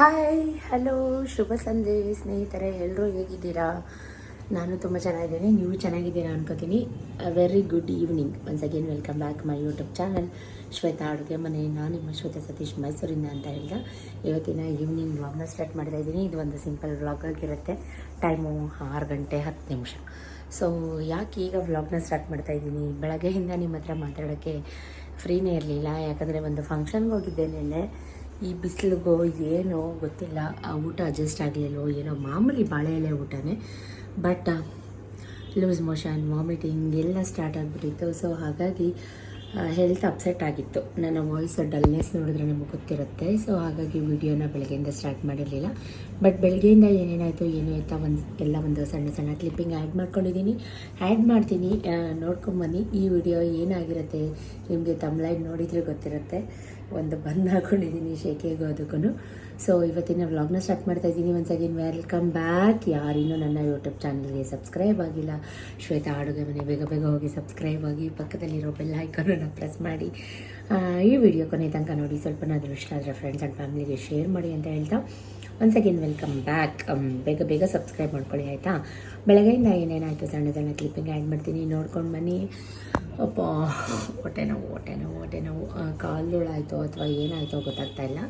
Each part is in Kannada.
ಹಾಯ್ ಹಲೋ ಶುಭ ಸಂಜೆ ಸ್ನೇಹಿತರೆ ಎಲ್ಲರೂ ಹೇಗಿದ್ದೀರಾ? ನಾನು ತುಂಬ ಚೆನ್ನಾಗಿದ್ದೀನಿ, ನೀವು ಚೆನ್ನಾಗಿದ್ದೀರಾ ಅನ್ಕೋತೀನಿ. Very good evening once again welcome back my YouTube channel Shweta Aduge Mane. ನಾನು ನಿಮ್ಮ ಶ್ವೇತಾ ಸತೀಶ್ ಮೈಸೂರಿಂದ ಅಂತ ಹೇಳಿದ. ಇವತ್ತಿನ ಈವ್ನಿಂಗ್ ವ್ಲಾಗ್ನ ಸ್ಟಾರ್ಟ್ ಮಾಡ್ತಾ ಇದ್ದೀನಿ. ಇದು ಒಂದು ಸಿಂಪಲ್ ವ್ಲಾಗ್ ಆಗಿರುತ್ತೆ. ಟೈಮು ಆರು ಗಂಟೆ ಹತ್ತು ನಿಮಿಷ. ಸೊ ಯಾಕೆ ಈಗ ವ್ಲಾಗ್ನ ಸ್ಟಾರ್ಟ್ ಮಾಡ್ತಾ ಇದ್ದೀನಿ? ಬೆಳಗ್ಗೆಯಿಂದ ನಿಮ್ಮ ಹತ್ರ ಮಾತಾಡೋಕ್ಕೆ ಫ್ರೀನೇ ಇರಲಿಲ್ಲ. ಯಾಕಂದರೆ ಒಂದು ಫಂಕ್ಷನ್ಗೆ ಹೋಗಿದ್ದೆ ನೆನ್ನೆ ಈ ಬಿಸಿಲಿಗೋ, ಏನೋ ಗೊತ್ತಿಲ್ಲ. ಆ ಊಟ ಅಡ್ಜಸ್ಟ್ ಆಗಲಿಲ್ಲೋ ಏನೋ ಮಾಮೂಲಿ ಬಾಳೆ ಎಲೆ ಊಟನೇ. ಬಟ್ ಲೂಸ್ ಮೋಷನ್ ವಾಮಿಟಿಂಗ್ ಎಲ್ಲ ಸ್ಟಾರ್ಟ್ ಆಗಿಬಿಟ್ಟಿತ್ತು. ಸೊ ಹಾಗಾಗಿ ಹೆಲ್ತ್ ಅಪ್ಸೆಟ್ ಆಗಿತ್ತು. ನನ್ನ ವಾಯ್ಸ್ ಡಲ್ನೆಸ್ ನೋಡಿದ್ರೆ ನಮಗೆ ಗೊತ್ತಿರುತ್ತೆ. ಸೊ ಹಾಗಾಗಿ ವಿಡಿಯೋನ ಬೆಳಗ್ಗೆಯಿಂದ ಸ್ಟಾರ್ಟ್ ಮಾಡಿರಲಿಲ್ಲ. ಬಟ್ ಬೆಳಗ್ಗೆಯಿಂದ ಏನೇನಾಯಿತು, ಏನು ಆಯ್ತಾ, ಒಂದು, ಎಲ್ಲ ಒಂದು ಸಣ್ಣ ಸಣ್ಣ ಕ್ಲಿಪ್ಪಿಂಗ್ ಆ್ಯಡ್ ಮಾಡ್ಕೊಂಡಿದ್ದೀನಿ. ಆ್ಯಡ್ ಮಾಡ್ತೀನಿ ನೋಡ್ಕೊಂಬನ್ನಿ ಈ ವಿಡಿಯೋ ಏನಾಗಿರುತ್ತೆ, ನಿಮಗೆ ತಮ್ಲೈನ್ ನೋಡಿದರೆ ಗೊತ್ತಿರುತ್ತೆ. ಒಂದು ಬಂದ್ ಹಾಕೊಂಡಿದ್ದೀನಿ ಶೇಕೆಗೂ ಅದಕ್ಕೂ ಸೊ ಇವತ್ತಿನ ವ್ಲಾಗ್ನ ಸ್ಟಾರ್ಟ್ ಮಾಡ್ತಾ ಇದ್ದೀನಿ. ಒನ್ಸ್ ಅಗೇನ್ ವೆಲ್ಕಮ್ ಬ್ಯಾಕ್ ಯಾರಿನ್ನೂ ನನ್ನ ಯೂಟ್ಯೂಬ್ ಚಾನಲ್ಗೆ ಸಬ್ಸ್ಕ್ರೈಬ್ ಆಗಿಲ್ಲ. ಶ್ವೇತಾ ಅಡುಗೆ ಮನೆ ಬೇಗ ಬೇಗ ಹೋಗಿ ಸಬ್ಸ್ಕ್ರೈಬ್ ಆಗಿ ಪಕ್ಕದಲ್ಲಿರೋ ಬೆಲ್ ಐಕಾನನ್ನು ಪ್ರೆಸ್ ಮಾಡಿ. ಈ ವಿಡಿಯೋ ಕೊನೆ ತನಕ ನೋಡಿ, ಸ್ವಲ್ಪ ನಾನು ಇಷ್ಟ ಆದರೆ ಫ್ರೆಂಡ್ಸ್ ಆ್ಯಂಡ್ ಫ್ಯಾಮಿಲಿಗೆ ಶೇರ್ ಮಾಡಿ ಅಂತ ಹೇಳ್ತಾ. ಒನ್ಸ್ ಅಗೇನ್ ವೆಲ್ಕಮ್ ಬ್ಯಾಕ್ ಬೇಗ ಬೇಗ ಸಬ್ಸ್ಕ್ರೈಬ್ ಮಾಡ್ಕೊಳ್ಳಿ, ಆಯಿತಾ? ಬೆಳಗ್ಗೆಯಿಂದ ಏನೇನಾಯಿತು? ಸಣ್ಣ ಸಣ್ಣ ಕ್ಲಿಪ್ಪಿಂಗ್ ಆ್ಯಡ್ ಮಾಡ್ತೀನಿ. ನೋಡ್ಕೊಂಡು ಬನ್ನಿ. ಅಪ್ಪ ಹೊಟ್ಟೆ ನೋವು ಹೊಟ್ಟೆ ನೋವು ಹೊಟ್ಟೆ ನೋವು. ಕಾಲ್ದುಳಾಯಿತು ಅಥವಾ ಏನಾಯಿತೋ ಗೊತ್ತಾಗ್ತಾ ಇಲ್ಲ.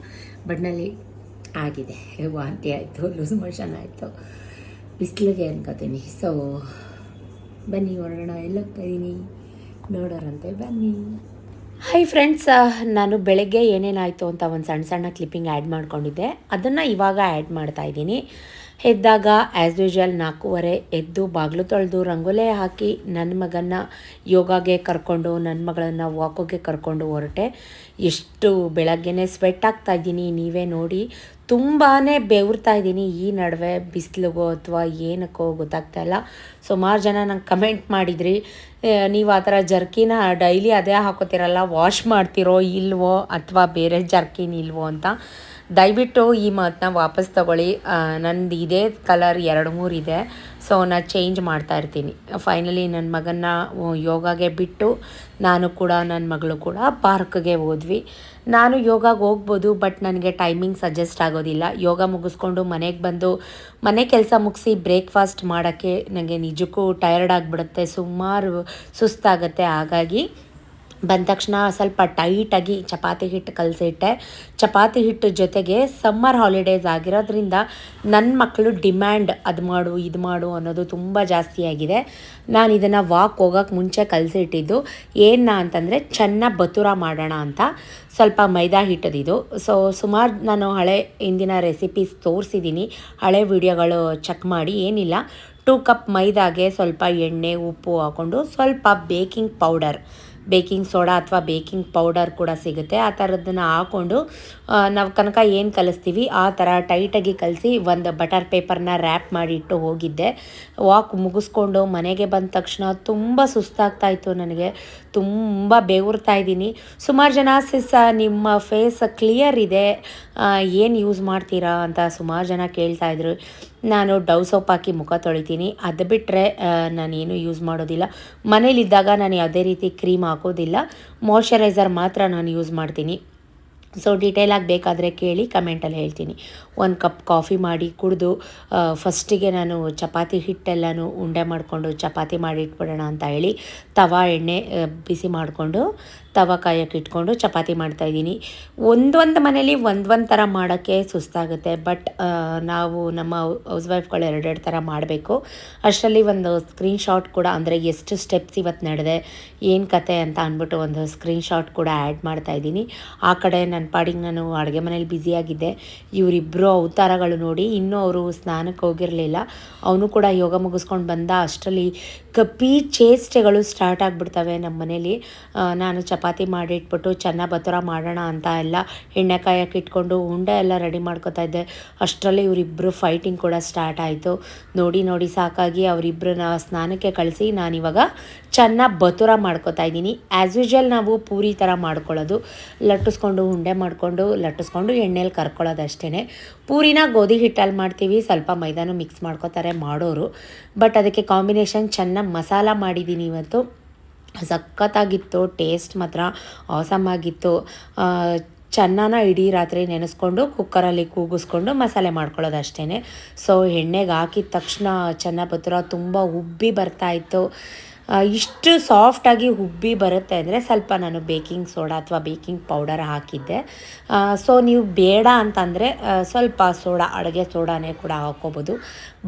ಬಟ್ನಲ್ಲಿ ಆಗಿದೆ. ವಾಂತಿ ಆಯಿತು ಲೂಸ್ ಮೋಷನ್ ಆಯಿತು. ಬಿಸಿಲಿಗೆ ಅನ್ಕೋತೀನಿ ಸೊ ಬನ್ನಿ ಹೊರಡೋಣ ಎಲ್ಲ ಹೋಗ್ತಾ ಇದ್ದೀನಿ ನೋಡೋರಂತೆ, ಬನ್ನಿ. ಹಾಯ್ ಫ್ರೆಂಡ್ಸ್ ನಾನು ಬೆಳಗ್ಗೆ ಏನೇನಾಯಿತು ಅಂತ ಒಂದು ಸಣ್ಣ ಸಣ್ಣ ಕ್ಲಿಪ್ಪಿಂಗ್ ಆ್ಯಡ್ ಮಾಡ್ಕೊಂಡಿದ್ದೆ. ಅದನ್ನು ಇವಾಗ ಆ್ಯಡ್ ಮಾಡ್ತಾ ಇದ್ದೀನಿ ಎದ್ದಾಗ ಆ್ಯಸ್ ಯೂಶ್ವಲ್ ನಾಲ್ಕೂವರೆ ಎದ್ದು ಬಾಗಿಲು ತೊಳೆದು ರಂಗೋಲೆ ಹಾಕಿ ನನ್ನ ಮಗನ್ನ ಯೋಗಾಗೆ ಕರ್ಕೊಂಡು ನನ್ನ ಮಗಳನ್ನು ವಾಕೋಗೆ ಕರ್ಕೊಂಡು ಹೊರಟೆ. ಎಷ್ಟು ಬೆಳಗ್ಗೆನೇ ಸ್ವೆಟ್ ಆಗ್ತಾಯಿದ್ದೀನಿ ನೀವೇ ನೋಡಿ ತುಂಬಾ ಬೆವರ್ತಾ ಇದ್ದೀನಿ ಈ ನಡುವೆ ಬಿಸಿಲಿಗೋ ಅಥವಾ ಏನಕ್ಕೋ ಗೊತ್ತಾಗ್ತಾ ಇಲ್ಲ. ಸುಮಾರು ಜನ ನಂಗೆ ಕಮೆಂಟ್ ಮಾಡಿದ್ರಿ ನೀವು ಆ ಥರ ಜರ್ಕಿನ ಡೈಲಿ ಅದೇ ಹಾಕೋತಿರಲ್ಲ, ವಾಶ್ ಮಾಡ್ತಿರೋ ಇಲ್ವೋ ಅಥವಾ ಬೇರೆ ಜರ್ಕಿನ್ ಇಲ್ವೋ ಅಂತ? ದಯವಿಟ್ಟು ಈ ಮಾತನ್ನ ವಾಪಸ್ ತಗೊಳ್ಳಿ. ನಂದು ಇದೇ ಕಲರ್ ಎರಡು ಮೂರು ಇದೆ. ಸೊ ನಾನು ಚೇಂಜ್ ಮಾಡ್ತಾ ಇರ್ತೀನಿ. ಫೈನಲಿ ನನ್ನ ಮಗನ್ನ ಯೋಗಾಗೆ ಬಿಟ್ಟು ನಾನು ಕೂಡ ನನ್ನ ಮಗಳು ಕೂಡ ಪಾರ್ಕ್ಗೆ ಹೋದ್ವಿ. ನಾನು ಯೋಗಾಗೆ ಹೋಗ್ಬೋದು ಬಟ್ ನನಗೆ ಟೈಮಿಂಗ್ ಸಜೆಸ್ಟ್ ಆಗೋದಿಲ್ಲ. ಯೋಗ ಮುಗಿಸ್ಕೊಂಡು ಮನೆಗೆ ಬಂದು, ಮನೆ ಕೆಲಸ ಮುಗಿಸಿ ಬ್ರೇಕ್ಫಾಸ್ಟ್ ಮಾಡೋಕ್ಕೆ ನನಗೆ ನಿಜಕ್ಕೂ ಟಯರ್ಡ್ ಆಗಿಬಿಡುತ್ತೆ. ಸುಮಾರು ಸುಸ್ತಾಗುತ್ತೆ. ಹಾಗಾಗಿ ಬಂದ ತಕ್ಷಣ ಸ್ವಲ್ಪ ಟೈಟಾಗಿ ಚಪಾತಿ ಹಿಟ್ಟು ಕಲಸಿಟ್ಟೆ. ಚಪಾತಿ ಹಿಟ್ಟು ಜೊತೆಗೆ ಸಮ್ಮರ್ ಹಾಲಿಡೇಸ್ ಆಗಿರೋದ್ರಿಂದ ನನ್ನ ಮಕ್ಕಳು ಡಿಮ್ಯಾಂಡ್ ಅದು ಮಾಡು, ಇದು ಮಾಡು ಅನ್ನೋದು ತುಂಬ ಜಾಸ್ತಿ ಆಗಿದೆ. ನಾನು ಇದನ್ನು ವಾಕ್ ಹೋಗೋಕ್ಕೆ ಮುಂಚೆ ಕಲಸಿಟ್ಟಿದ್ದು ಏನ ಅಂತಂದರೆ ಚೆನ್ನಾಗಿ ಬತುರ ಮಾಡೋಣ ಅಂತ. ಸ್ವಲ್ಪ ಮೈದಾ ಹಿಟ್ಟದಿದು. ಸೊ ಸುಮಾರು ನಾನು ಹಳೆ ಹಿಂದಿನ ರೆಸಿಪೀಸ್ ತೋರಿಸಿದ್ದೀನಿ ಹಳೆ ವಿಡಿಯೋಗಳು ಚೆಕ್ ಮಾಡಿ, ಏನಿಲ್ಲ. ಟೂ ಕಪ್ ಮೈದಾಗೆ ಸ್ವಲ್ಪ ಎಣ್ಣೆ, ಉಪ್ಪು ಹಾಕ್ಕೊಂಡು ಸ್ವಲ್ಪ ಬೇಕಿಂಗ್ ಪೌಡರ್ ಬೇಕಿಂಗ್ ಸೋಡಾ ಅಥವಾ ಬೇಕಿಂಗ್ ಪೌಡರ್ ಕೂಡ ಸಿಗುತ್ತೆ. ಆ ಥರದ್ದನ್ನು ಹಾಕ್ಕೊಂಡು ನಾವು ಕನಕ ಏನು ಕಲಿಸ್ತೀವಿ, ಆ ಥರ ಟೈಟಾಗಿ ಕಲಿಸಿ ಒಂದು ಬಟರ್ ಪೇಪರ್ನ ರ್ಯಾಪ್ ಮಾಡಿ ಇಟ್ಟು ಹೋಗಿದ್ದೆ. ವಾಕ್ ಮುಗಿಸ್ಕೊಂಡು ಮನೆಗೆ ಬಂದ ತಕ್ಷಣ ತುಂಬ ಸುಸ್ತಾಗ್ತಾ ಇತ್ತು ನನಗೆ. ತುಂಬ ಬೇವುರ್ತಾ ಇದ್ದೀನಿ. ಸುಮಾರು ಜನ ಸಿಸ್ ನಿಮ್ಮ ಫೇಸ್ ಕ್ಲಿಯರ್ ಇದೆ. ಏನು ಯೂಸ್ ಮಾಡ್ತೀರಾ? ಅಂತ ಸುಮಾರು ಜನ ಕೇಳ್ತಾ ಇದ್ರು. ನಾನು ಡವ್ ಸೋಪ್ ಹಾಕಿ ಮುಖ ತೊಳಿತೀನಿ. ಅದು ಬಿಟ್ಟರೆ ನಾನೇನು ಯೂಸ್ ಮಾಡೋದಿಲ್ಲ. ಮನೇಲಿದ್ದಾಗ ನಾನು ಯಾವುದೇ ರೀತಿ ಕ್ರೀಮ್ ಹಾಕೋದಿಲ್ಲ. ಮಾಯ್ಶ್ಚರೈಸರ್ ಮಾತ್ರ ನಾನು ಯೂಸ್ ಮಾಡ್ತೀನಿ. ಸೊ ಡೀಟೇಲಾಗಿ ಬೇಕಾದರೆ ಕೇಳಿ ಕಮೆಂಟಲ್ಲಿ ಹೇಳ್ತೀನಿ. ಒಂದು ಕಪ್ ಕಾಫಿ ಮಾಡಿ ಕುಡಿದು ಫಸ್ಟಿಗೆ ನಾನು ಚಪಾತಿ ಹಿಟ್ಟೆಲ್ಲನೂ ಉಂಡೆ ಮಾಡಿಕೊಂಡು ಚಪಾತಿ ಮಾಡಿ ಇಟ್ಬಿಡೋಣ ಅಂತ ಹೇಳಿ ತವಾ ಎಣ್ಣೆ ಬಿಸಿ ಮಾಡಿಕೊಂಡು ತವ ಕಾಯಕ್ಕೆ ಇಟ್ಕೊಂಡು ಚಪಾತಿ ಮಾಡ್ತಾಯಿದ್ದೀನಿ ಒಂದೊಂದು ಮನೇಲಿ ಒಂದೊಂದು ಥರ ಮಾಡೋಕ್ಕೆ ಸುಸ್ತಾಗುತ್ತೆ. ಬಟ್ ನಾವು ನಮ್ಮ ಹೌಸ್ ವೈಫ್ಗಳು ಎರಡೆರಡು ಥರ ಮಾಡಬೇಕು. ಅಷ್ಟರಲ್ಲಿ ಒಂದು ಸ್ಕ್ರೀನ್ಶಾಟ್ ಕೂಡ, ಅಂದರೆ ಎಷ್ಟು ಸ್ಟೆಪ್ಸ್ ಇವತ್ತು ನಡೆದೆ, ಏನು ಕತೆ ಅಂತ ಅಂದ್ಬಿಟ್ಟು ಒಂದು ಸ್ಕ್ರೀನ್ಶಾಟ್ ಕೂಡ ಆ್ಯಡ್ ಮಾಡ್ತಾಯಿದ್ದೀನಿ ಆ ಕಡೆ ನನ್ನ ಪಾಡಿಗೆ ನಾನು ಅಡುಗೆ ಮನೇಲಿ ಬ್ಯುಸಿಯಾಗಿದ್ದೆ ಇವರಿಬ್ಬರು ಅವತಾರಗಳು ನೋಡಿ, ಇನ್ನೂ ಅವರು ಸ್ನಾನಕ್ಕೆ ಹೋಗಿರಲಿಲ್ಲ. ಅವನು ಕೂಡ ಯೋಗ ಮುಗಿಸ್ಕೊಂಡು ಬಂದ. ಅಷ್ಟರಲ್ಲಿ ಕಪಿ ಚೇಷ್ಟೆಗಳು ಸ್ಟಾರ್ಟ್ ಆಗಿಬಿಡ್ತವೆ ನಮ್ಮ ಮನೇಲಿ. ನಾನು ಚಪಾತಿ ಮಾಡಿಟ್ಬಿಟ್ಟು ಚೆನ್ನಾಗಿ ಬತುರ ಮಾಡೋಣ ಅಂತ ಎಲ್ಲ ಎಣ್ಣೆ ಕಾಯಕ್ಕೆ ಇಟ್ಕೊಂಡು ಉಂಡೆ ಎಲ್ಲ ರೆಡಿ ಮಾಡ್ಕೊತಾ ಇದ್ದೆ. ಅಷ್ಟರಲ್ಲಿ ಇವರಿಬ್ಬರು ಫೈಟಿಂಗ್ ಕೂಡ ಸ್ಟಾರ್ಟ್ ಆಯಿತು. ನೋಡಿ ನೋಡಿ ಸಾಕಾಗಿ ಅವರಿಬ್ಬರನ್ನ ಸ್ನಾನಕ್ಕೆ ಕಳಿಸಿ ನಾನಿವಾಗ ಚೆನ್ನಾಗಿ ಬತುರ ಮಾಡ್ಕೊತಾ ಇದ್ದೀನಿ. ಆ್ಯಸ್ ಯೂಶ್ವಲ್ ನಾವು ಪೂರಿ ಥರ ಮಾಡ್ಕೊಳ್ಳೋದು. ಲಟ್ಟಿಸ್ಕೊಂಡು ಉಂಡೆ ಮಾಡಿಕೊಂಡು, ಲಟ್ಟಿಸ್ಕೊಂಡು ಎಣ್ಣೆಲಿ ಕರ್ಕೊಳ್ಳೋದು ಅಷ್ಟೇ ಪೂರಿನ ಗೋಧಿ ಹಿಟ್ಟಲ್ಲಿ ಮಾಡ್ತೀವಿ, ಸ್ವಲ್ಪ ಮೈದಾನು ಮಿಕ್ಸ್ ಮಾಡ್ಕೋತಾರೆ ಮಾಡೋರು. ಬಟ್ ಅದಕ್ಕೆ ಕಾಂಬಿನೇಷನ್ ಚೆನ್ನಾಗಿ ಮಸಾಲ ಮಾಡಿದ್ದೀನಿ ಇವತ್ತು. ಸಖತ್ತಾಗಿತ್ತು ಟೇಸ್ಟ್ ಮಾತ್ರ ಆಸಮ್ ಆಗಿತ್ತು. ಚೆನ್ನಾನ ಇಡೀ ರಾತ್ರಿ ನೆನೆಸ್ಕೊಂಡು ಕುಕ್ಕರಲ್ಲಿ ಕೂಗಿಸ್ಕೊಂಡು ಮಸಾಲೆ ಮಾಡ್ಕೊಳ್ಳೋದು ಅಷ್ಟೇ ಸೊ ಎಣ್ಣೆಗೆ ಹಾಕಿದ ತಕ್ಷಣ ಚೆನ್ನ ಪತ್ರ ತುಂಬ ಉಬ್ಬಿ ಬರ್ತಾಯಿತ್ತು ಇಷ್ಟು ಸಾಫ್ಟಾಗಿ ಉಬ್ಬಿ ಬರುತ್ತೆ ಅಂದರೆ ಸ್ವಲ್ಪ ನಾನು ಬೇಕಿಂಗ್ ಸೋಡಾ ಅಥವಾ ಬೇಕಿಂಗ್ ಪೌಡರ್ ಹಾಕಿದ್ದೆ. ಸೊ ನೀವು ಬೇಡ ಅಂತಂದರೆ ಸ್ವಲ್ಪ ಸೋಡಾ ಅಡುಗೆ ಸೋಡಾನೇ ಕೂಡ ಹಾಕ್ಕೋಬೋದು